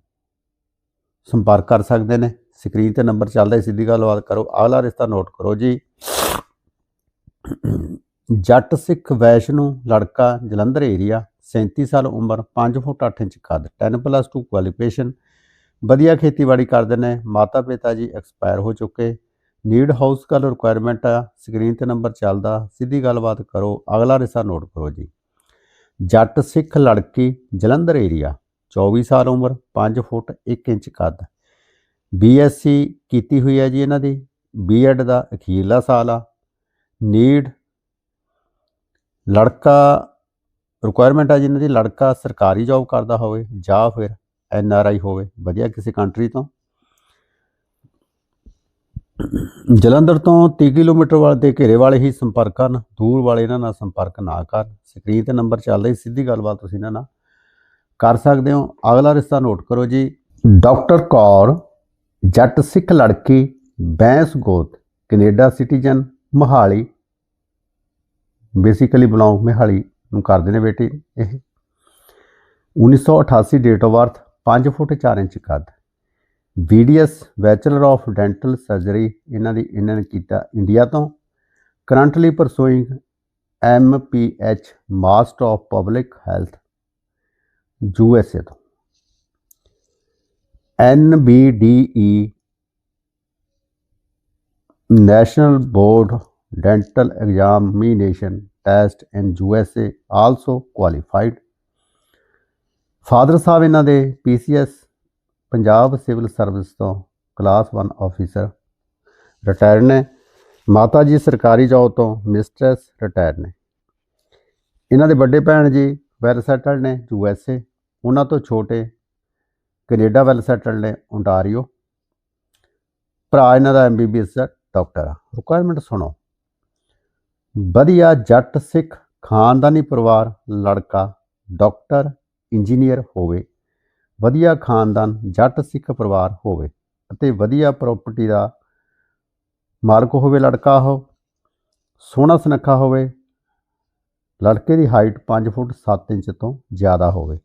ਸੰਪਰਕ ਕਰ ਸਕਦੇ ਨੇ। ਸਕਰੀਨ ਤੇ ਨੰਬਰ ਚੱਲਦਾ ਸਿੱਧੀ ਗੱਲਬਾਤ ਕਰੋ। ਅਗਲਾ ਰਿਸ਼ਤਾ ਨੋਟ ਕਰੋ ਜੀ। ਜੱਟ ਸਿੱਖ ਵੈਸ਼ਨੂ ਲੜਕਾ ਜਲੰਧਰ ਏਰੀਆ 37 ਸਾਲ ਉਮਰ 5 ਫੁੱਟ 8 ਇੰਚ ਕੱਦ 10 ਪਲੱਸ 2 ਕੁਆਲੀਫਿਕੇਸ਼ਨ ਵਧੀਆ ਖੇਤੀਬਾੜੀ ਕਰਦੇ ਨੇ, ਮਾਤਾ ਪਿਤਾ ਜੀ ਐਕਸਪਾਇਰ ਹੋ ਚੁੱਕੇ ਨੀਡ ਹਾਊਸ ਕਲ ਰਿਕੁਆਇਰਮੈਂਟ ਆ ਸਕਰੀਨ ਤੇ ਨੰਬਰ ਚੱਲਦਾ, ਸਿੱਧੀ ਗੱਲਬਾਤ ਕਰੋ, ਅਗਲਾ ਰਿਸ਼ਾ ਨੋਟ ਕਰੋ ਜੀ। ਜੱਟ ਸਿੱਖ ਲੜਕੀ ਜਲੰਧਰ ਏਰੀਆ 24 ਸਾਲ ਉਮਰ 5 ਫੁੱਟ 1 ਇੰਚ ਕੱਦ। ਬੀਐਸਸੀ ਕੀਤੀ ਹੋਈ ਹੈ ਜੀ ਇਹਨਾਂ ਦੀ ਬੀਐਡ ਦਾ ਅਖੀਰਲਾ ਸਾਲ ਆ। ਨੀਡ ਲੜਕਾ ਰਿਕੁਆਇਰਮੈਂਟ ਆ ਜਿਨ੍ਹਾਂ ਦੀ, ਲੜਕਾ ਸਰਕਾਰੀ ਜੌਬ ਕਰਦਾ ਹੋਵੇ ਜਾਂ ਫਿਰ ਐਨ ਆਰ ਆਈ ਹੋਵੇ, ਵਧੀਆ ਕਿਸੇ ਕੰਟਰੀ ਤੋਂ। ਜਲੰਧਰ ਤੋਂ 30 ਕਿਲੋਮੀਟਰ ਵਾਲੇ ਦੇ ਘੇਰੇ ਵਾਲੇ ਹੀ ਸੰਪਰਕ ਕਰਨ ਦੂਰ ਵਾਲੇ ਇਹਨਾਂ ਨਾਲ ਸੰਪਰਕ ਨਾ ਕਰਨ ਸਕਰੀਨ ਤੇ ਨੰਬਰ ਚੱਲਦਾ ਹੀ ਸਿੱਧੀ ਗੱਲਬਾਤ ਤੁਸੀਂ ਇਹਨਾਂ ਨਾਲ ਕਰ ਸਕਦੇ ਹੋ। ਅਗਲਾ ਰਿਸ਼ਤਾ ਨੋਟ ਕਰੋ ਜੀ। ਡਾਕਟਰ ਕੌਰ ਜੱਟ ਸਿੱਖ ਲੜਕੀ ਬੈਂਸ ਗੋਤ, Canada citizen, Mohali. Basically belong Mohali ਨੂੰ ਕਰਦੇ ਨੇ ਬੇਟੇ ਇਹ। 1988 date of birth 5 foot 4 inch ਕੱਦ। BDS bachelor of dental surgery ਇਹਨਾਂ ਦੀ ਇਹਨਾਂ ਨੇ ਕੀਤਾ ਇੰਡੀਆ ਤੋਂ। Currently pursuing MPH master of public health U S A ਤੋਂ। NBDE national board dental examination test in USA also qualified. Father ਸਾਹਿਬ ਇਹਨਾਂ ਦੇ ਪੀਸੀਐਸ ਪੰਜਾਬ ਸਿਵਲ ਸਰਵਿਸ ਤੋਂ ਕਲਾਸ 1 ਆਫੀਸਰ ਰਿਟਾਇਰ ਨੇ। ਮਾਤਾ ਜੀ ਸਰਕਾਰੀ ਜੌਬ ਤੋਂ ਮਿਸਟਰਸ ਰਿਟਾਇਰ ਨੇ। ਇਹਨਾਂ ਦੇ ਵੱਡੇ ਭੈਣ ਜੀ ਵੈਲ ਸੈਟਲਡ ਨੇ ਯੂਐਸਏ ਉਹਨਾਂ ਤੋਂ ਛੋਟੇ ਕੈਨੇਡਾ ਵੈਲ ਸੈਟਲਡ ਨੇ ਓਨਟਾਰੀਓ ਭਰਾ ਇਹਨਾਂ ਦਾ ਐਮਬੀਬੀਐਸ ਦਾ ਡਾਕਟਰ ਆ। ਰਿਕੁਆਇਰਮੈਂਟ ਸੁਣੋ। ਵਧੀਆ ਜੱਟ ਸਿੱਖ ਖਾਨਦਾਨੀ ਪਰਿਵਾਰ, ਲੜਕਾ, ਡਾਕਟਰ, ਇੰਜੀਨੀਅਰ ਹੋਵੇ, ਵਧੀਆ ਖਾਨਦਾਨ ਜੱਟ ਸਿੱਖ ਪਰਿਵਾਰ ਹੋਵੇ ਅਤੇ ਵਧੀਆ ਪ੍ਰਾਪਰਟੀ ਦਾ ਮਾਲਕ ਹੋਵੇ, ਲੜਕਾ ਹੋ, ਸੋਹਣਾ ਸੁਨੱਖਾ ਹੋਵੇ, ਲੜਕੇ ਦੀ ਹਾਈਟ 5 ਫੁੱਟ 7 ਇੰਚ ਤੋਂ ਜ਼ਿਆਦਾ ਹੋਵੇ,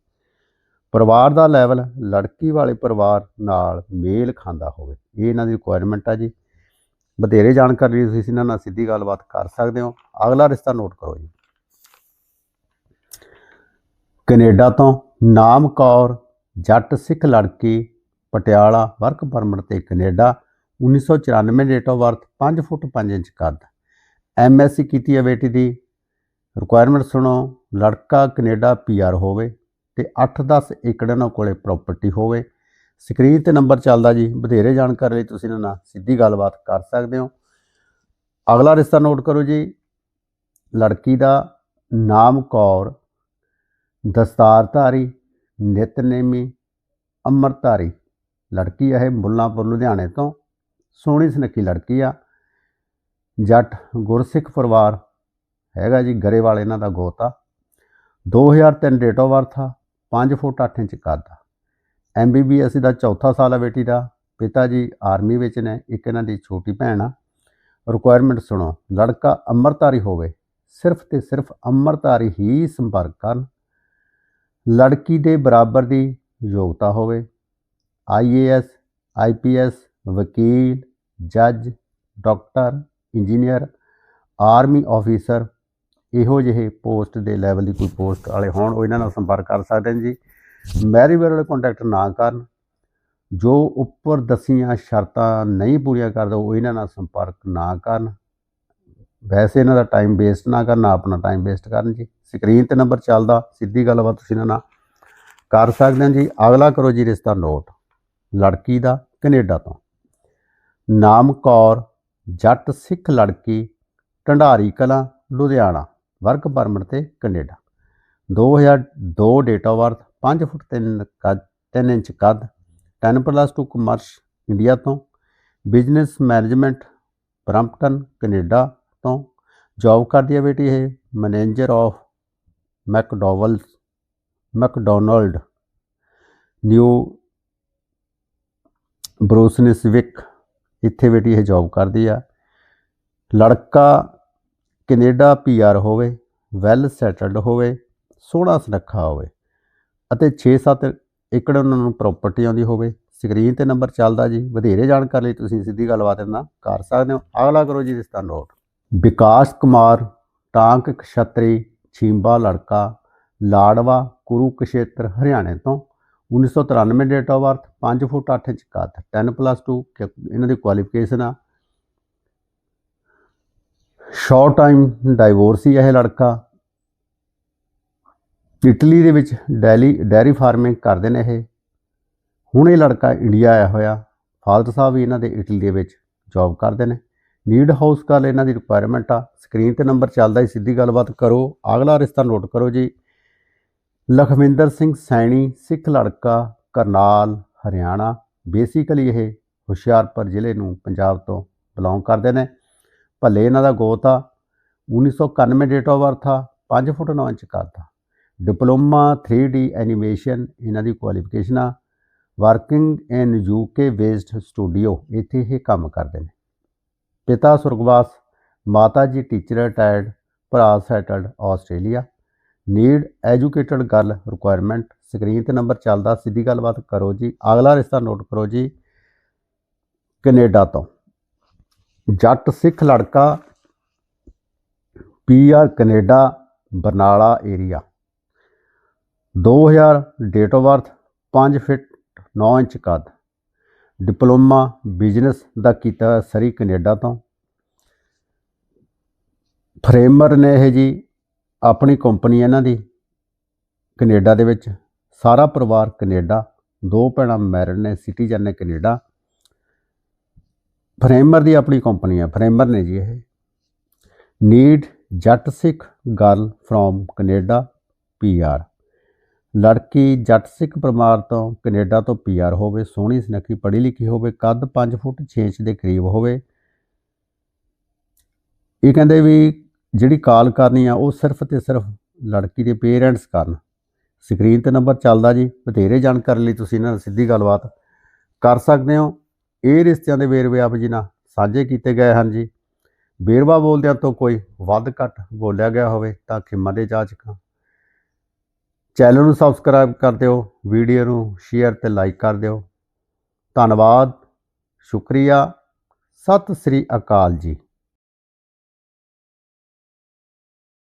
ਪਰਿਵਾਰ ਦਾ ਲੈਵਲ ਲੜਕੀ ਵਾਲੇ ਪਰਿਵਾਰ ਨਾਲ ਮੇਲ ਖਾਂਦਾ ਹੋਵੇ, ਇਹ ਇਹਨਾਂ ਦੀ ਰਿਕੁਆਇਰਮੈਂਟ ਆ ਜੀ। ਵਧੇਰੇ ਜਾਣਕਾਰੀ ਲਈ ਤੁਸੀਂ ਇਹਨਾਂ ਨਾਲ ਸਿੱਧੀ ਗੱਲਬਾਤ ਕਰ ਸਕਦੇ ਹੋ। ਅਗਲਾ ਰਿਸ਼ਤਾ ਨੋਟ ਕਰੋ ਜੀ। ਕੈਨੇਡਾ ਤੋਂ ਨਾਮ ਕੌਰ, ਜੱਟ ਸਿੱਖ ਲੜਕੀ, ਪਟਿਆਲਾ, ਵਰਕ ਪਰਮਿਟ ਤੇ Canada 1994 date of birth 5 foot 5 inch ਕੱਦ। ਐਮਐਸਸੀ ਕੀਤੀ ਹੈ ਬੇਟੀ ਦੀ। ਰਿਕੁਆਇਰਮੈਂਟ ਸੁਣੋ, ਲੜਕਾ ਕੈਨੇਡਾ ਪੀਆਰ ਹੋਵੇ ਤੇ 8-10 ਏਕੜ ਇਹਨਾਂ ਕੋਲੇ ਪ੍ਰਾਪਰਟੀ ਹੋਵੇ। ਸਕਰੀਨ ਤੇ ਨੰਬਰ ਚੱਲਦਾ ਜੀ ਵਧੇਰੇ ਜਾਣਕਾਰੀ ਲਈ ਤੁਸੀਂ ਇਹਨਾਂ ਨਾਲ ਸਿੱਧੀ ਗੱਲਬਾਤ ਕਰ ਸਕਦੇ ਹੋ। ਅਗਲਾ ਰਿਸ਼ਤਾ ਨੋਟ ਕਰੋ ਜੀ, ਲੜਕੀ ਦਾ ਨਾਮ ਕੌਰ, ਦਸਤਾਰਧਾਰੀ, ਨਿਤਨੇਮੀ, ਅੰਮ੍ਰਿਤਧਾਰੀ। ਲੜਕੀ ਇਹ ਮੁੱਲਾਂਪੁਰ, ਲੁਧਿਆਣੇ ਤੋਂ ਸੋਹਣੀ ਸੁਨੱਖੀ ਲੜਕੀ ਆ। ਜੱਟ ਗੁਰਸਿੱਖ ਪਰਿਵਾਰ, ਹੈਗਾ ਜੀ, ਗਰੇਵਾਲ ਇਹਨਾਂ ਦਾ ਗੋਤ ਆ। 2003 ਡੇਟ ਆਫ ਬਰਥ ਆ 5 ਫੁੱਟ 8 ਇੰਚ ਕੱਦ ਆ। ਐਮਬੀਬੀਐਸ ਦਾ ਚੌਥਾ ਸਾਲ ਆ ਬੇਟੀ ਦਾ, ਪਿਤਾ ਜੀ ਆਰਮੀ ਵਿੱਚ ਨੇ, ਇੱਕ ਇਹਨਾਂ ਦੀ ਛੋਟੀ ਭੈਣ ਆ। ਰਿਕੁਆਇਰਮੈਂਟ ਸੁਣੋ, ਲੜਕਾ ਅੰਮ੍ਰਿਤਧਾਰੀ ਹੋਵੇ, ਸਿਰਫ ਤੇ ਸਿਰਫ ਅੰਮ੍ਰਿਤਧਾਰੀ ਹੀ ਸੰਪਰਕ ਕਰਨ। ਲੜਕੀ ਦੇ ਬਰਾਬਰ ਦੀ ਯੋਗਤਾ ਹੋਵੇ ਆਈਏਐਸ ਆਈਪੀਐਸ ਵਕੀਲ, ਜੱਜ, ਡਾਕਟਰ, ਇੰਜੀਨੀਅਰ, ਆਰਮੀ ਆਫੀਸਰ ਇਹੋ ਜਿਹੇ ਪੋਸਟ ਦੇ ਲੈਵਲ ਦੀ ਕੋਈ ਪੋਸਟ ਵਾਲੇ ਹੋਣ, ਉਹ ਇਹਨਾਂ ਨਾਲ ਸੰਪਰਕ ਕਰ ਸਕਦੇ ਨੇ ਜੀ। ਮੈਰੀਵੇਅਰ ਵਾਲੇ ਕੰਟੈਕਟ ਨਾ ਕਰਨ, ਜੋ ਉੱਪਰ ਦਸੀਆਂ ਸ਼ਰਤਾਂ ਨਹੀਂ ਪੂਰੀਆਂ ਕਰਦਾ, ਉਹ ਇਹਨਾਂ ਨਾਲ ਸੰਪਰਕ ਨਾ ਕਰਨ। ਵੈਸੇ ਇਹਨਾਂ ਦਾ ਟਾਈਮ ਵੇਸਟ ਨਾ ਕਰਨਾ ਆਪਣਾ ਟਾਈਮ ਵੇਸਟ ਕਰਨ ਜੀ। ਸਕਰੀਨ ਤੇ ਨੰਬਰ ਚੱਲਦਾ, ਸਿੱਧੀ ਗੱਲਬਾਤ ਤੁਸੀਂ ਇਹਨਾਂ ਨਾਲ ਕਰ ਸਕਦੇ ਹੋ ਜੀ। ਅਗਲਾ ਕਰੋ ਜੀ ਰਿਸ਼ਤਾ ਨੋਟ, ਲੜਕੀ ਦਾ ਕੈਨੇਡਾ ਤੋਂ। ਨਾਮ ਕੌਰ, ਜੱਟ ਸਿੱਖ ਲੜਕੀ, ਢੰਡਾਰੀ ਕਲਾਂ, ਲੁਧਿਆਣਾ, ਵਰਕ ਪਰਮਿਟ ਤੇ Canada. 2002 date of birth 5 foot 3 ਕੱਦ 3 ਇੰਚ ਕੱਦ 10 ਪਲੱਸ 2 ਕਮਰਸ ਇੰਡੀਆ ਤੋਂ ਬਿਜ਼ਨਸ ਮੈਨੇਜਮੈਂਟ ਬਰੰਪਟਨ, ਕੈਨੇਡਾ ਤੋਂ ਜੌਬ ਕਰਦੀ ਹੈ ਬੇਟੀ ਇਹ manager of McDowells McDonald new Brunswick ਇੱਥੇ ਬੇਟੀ ਇਹ ਜੌਬ ਕਰਦੀ ਆ। ਲੜਕਾ ਕੈਨੇਡਾ ਪੀਆਰ ਹੋਵੇ ਵੈਲ ਸੈਟਲਡ ਹੋਵੇ, ਸੋਹਣਾ ਸੁਨੱਖਾ ਹੋਵੇ। ਅਤੇ 6-7 ਏਕੜ ਉਹਨਾਂ ਨੂੰ ਪ੍ਰਾਪਰਟੀ ਆਉਂਦੀ ਹੋਵੇ। ਸਕਰੀਨ ਤੇ ਨੰਬਰ ਚੱਲਦਾ ਜੀ। ਵਧੇਰੇ ਜਾਣਕਾਰੀ ਲਈ ਤੁਸੀਂ ਸਿੱਧੀ ਗੱਲਬਾਤ ਇਹਨਾਂ ਕਰ ਸਕਦੇ ਹੋ। ਅਗਲਾ ਕਰੋ ਜੀ ਰਿਸ਼ਤਾ ਨੋਟ। ਵਿਕਾਸ ਕੁਮਾਰ, ਟਾਂਕ ਕਸ਼ਤਰੀ ਛੀਂਬਾ ਲੜਕਾ, ਲਾੜਵਾ ਕੁਰੂਕਸ਼ੇਤਰ ਹਰਿਆਣੇ ਤੋਂ। 1993 date of birth 5 foot 8 inch ਕੱਦ 10 ਪਲੱਸ 2 ਇਹਨਾਂ ਦੀ ਕੁਆਲੀਫਿਕੇਸ਼ਨ ਆ। ਸ਼ਾਰਟ ਟਾਈਮ ਡਾਈਵੋਰਸ ਹੀ ਇਹ ਲੜਕਾ। ਇਟਲੀ ਦੇ ਵਿੱਚ ਡੈਲੀ ਡੈਰੀ ਫਾਰਮਿੰਗ ਕਰਦੇ ਨੇ ਇਹ। ਹੁਣ ਇਹ ਲੜਕਾ ਇੰਡੀਆ ਆਇਆ ਹੋਇਆ। ਫਾਲਤ ਸਾਹਿਬ ਵੀ ਇਹਨਾਂ ਦੇ ਇਟਲੀ ਦੇ ਵਿੱਚ ਜੌਬ ਕਰਦੇ ਨੇ। ਨੀਡ ਹਾਊਸ ਕਾਲ ਇਹਨਾਂ ਦੀ ਰਿਕੁਆਇਰਮੈਂਟ ਆ। ਸਕਰੀਨ ਤੇ ਨੰਬਰ ਚੱਲਦਾ ਹੀ ਸਿੱਧੀ ਗੱਲਬਾਤ ਕਰੋ। ਅਗਲਾ ਰਿਸ਼ਤਾ ਨੋਟ ਕਰੋ ਜੀ। ਲਖਵਿੰਦਰ ਸਿੰਘ ਸੈਣੀ, ਸਿੱਖ ਲੜਕਾ, ਕਰਨਾਲ, ਹਰਿਆਣਾ। ਬੇਸਿਕਲੀ ਇਹ ਹੁਸ਼ਿਆਰਪੁਰ ਜ਼ਿਲ੍ਹੇ ਨੂੰ ਪੰਜਾਬ ਤੋਂ ਬਿਲੋਂਗ ਕਰਦੇ ਨੇ। ਭੱਲੇ ਇਹਨਾਂ ਦਾ ਗੋਤ ਆ। 1991 ਡੇਟ ਆਫ ਬਰਥ ਆ। 5 ਫੁੱਟ 9 ਇੰਚ ਕੱਦ ਆ। ਡਿਪਲੋਮਾ 3D ਐਨੀਮੇਸ਼ਨ, ਇਹਨਾਂ ਦੀ ਕੁਆਲੀਫਿਕੇਸ਼ਨ ਆ। Working in UK based studio ਇੱਥੇ ਇਹ ਕੰਮ ਕਰਦੇ ਨੇ। ਪਿਤਾ ਸੁਰਗਵਾਸ ਮਾਤਾ ਜੀ ਟੀਚਰ ਰਿਟਾਇਰਡ ਭਰਾ settled Australia. Need educated girl requirement screen ਤੇ ਨੰਬਰ ਚੱਲਦਾ, ਸਿੱਧੀ ਗੱਲਬਾਤ ਕਰੋ ਜੀ। ਅਗਲਾ ਰਿਸ਼ਤਾ ਨੋਟ ਕਰੋ ਜੀ, ਕੈਨੇਡਾ ਤੋਂ। ਜੱਟ ਸਿੱਖ ਲੜਕਾ PR Canada, Barnala area 2000 date of birth 5 feet 9 inch ਕੱਦ। ਡਿਪਲੋਮਾ ਬਿਜ਼ਨਸ ਦਾ ਕੀਤਾ ਸਰੀ ਕੈਨੇਡਾ ਤੋਂ। ਫਰੇਮਰ ਨੇ ਇਹ ਜੀ ਆਪਣੀ ਕੰਪਨੀ ਇਹਨਾਂ ਦੀ, ਕੈਨੇਡਾ ਦੇ ਵਿੱਚ। ਸਾਰਾ ਪਰਿਵਾਰ ਕੈਨੇਡਾ, ਦੋ ਭੈਣਾਂ ਮੈਰਿਡ ਨੇ, ਸਿਟੀਜ਼ਨ ਨੇ ਕੈਨੇਡਾ। ਫਰੇਮਰ ਦੀ ਆਪਣੀ ਕੰਪਨੀ ਹੈ, ਫਰੇਮਰ ਨੇ ਜੀ ਇਹ। Need Jatt Sikh girl from Canada PR ਲੜਕੀ ਜੱਟ ਸਿੱਖ ਪਰਿਵਾਰ ਤੋਂ ਕੈਨੇਡਾ ਤੋਂ ਪੀਆਰ ਹੋਵੇ, ਸੋਹਣੀ ਸੁਨੱਖੀ ਪੜ੍ਹੀ ਲਿਖੀ ਹੋਵੇ, ਕੱਦ 5 ਫੁੱਟ 6 ਇੰਚ ਦੇ ਕਰੀਬ ਹੋਵੇ। ਇਹ ਕਹਿੰਦੇ ਵੀ ਜਿਹੜੀ ਕਾਲ ਕਰਨੀ ਆ, ਉਹ ਸਿਰਫ ਤੇ ਸਿਰਫ ਲੜਕੀ ਦੇ ਪੇਰੈਂਟਸ ਕਰਨ। ਸਕਰੀਨ ਤੇ ਨੰਬਰ ਚੱਲਦਾ ਜੀ, ਬਥੇਰੇ ਜਾਣਕਾਰੀ ਲਈ ਤੁਸੀਂ ਇਹਨਾਂ ਨਾਲ ਸਿੱਧੀ ਗੱਲਬਾਤ ਕਰ ਸਕਦੇ ਹੋ। ਇਹ ਰਿਸ਼ਤਿਆਂ ਦੇ ਵੇਰਵੇ ਆਪ ਜੀ ਨਾਲ ਸਾਂਝੇ ਕੀਤੇ ਗਏ ਹਨ ਜੀ। ਵੇਰਵਾ ਬੋਲਦਿਆਂ ਤੋਂ ਕੋਈ ਵੱਧ ਘੱਟ ਬੋਲਿਆ ਗਿਆ ਹੋਵੇ ਤਾਂ ਖਿਮਾ ਦੇ ਜਾਚਕਾਂ ਚੈਨਲ ਨੂੰ ਸਬਸਕ੍ਰਾਈਬ ਕਰ ਦਿਓ, ਵੀਡੀਓ ਨੂੰ ਸ਼ੇਅਰ ਤੇ ਲਾਈਕ ਕਰ ਦਿਓ। ਧੰਨਵਾਦ, ਸ਼ੁਕਰੀਆ। ਸਤਿ ਸ੍ਰੀ ਅਕਾਲ ਜੀ।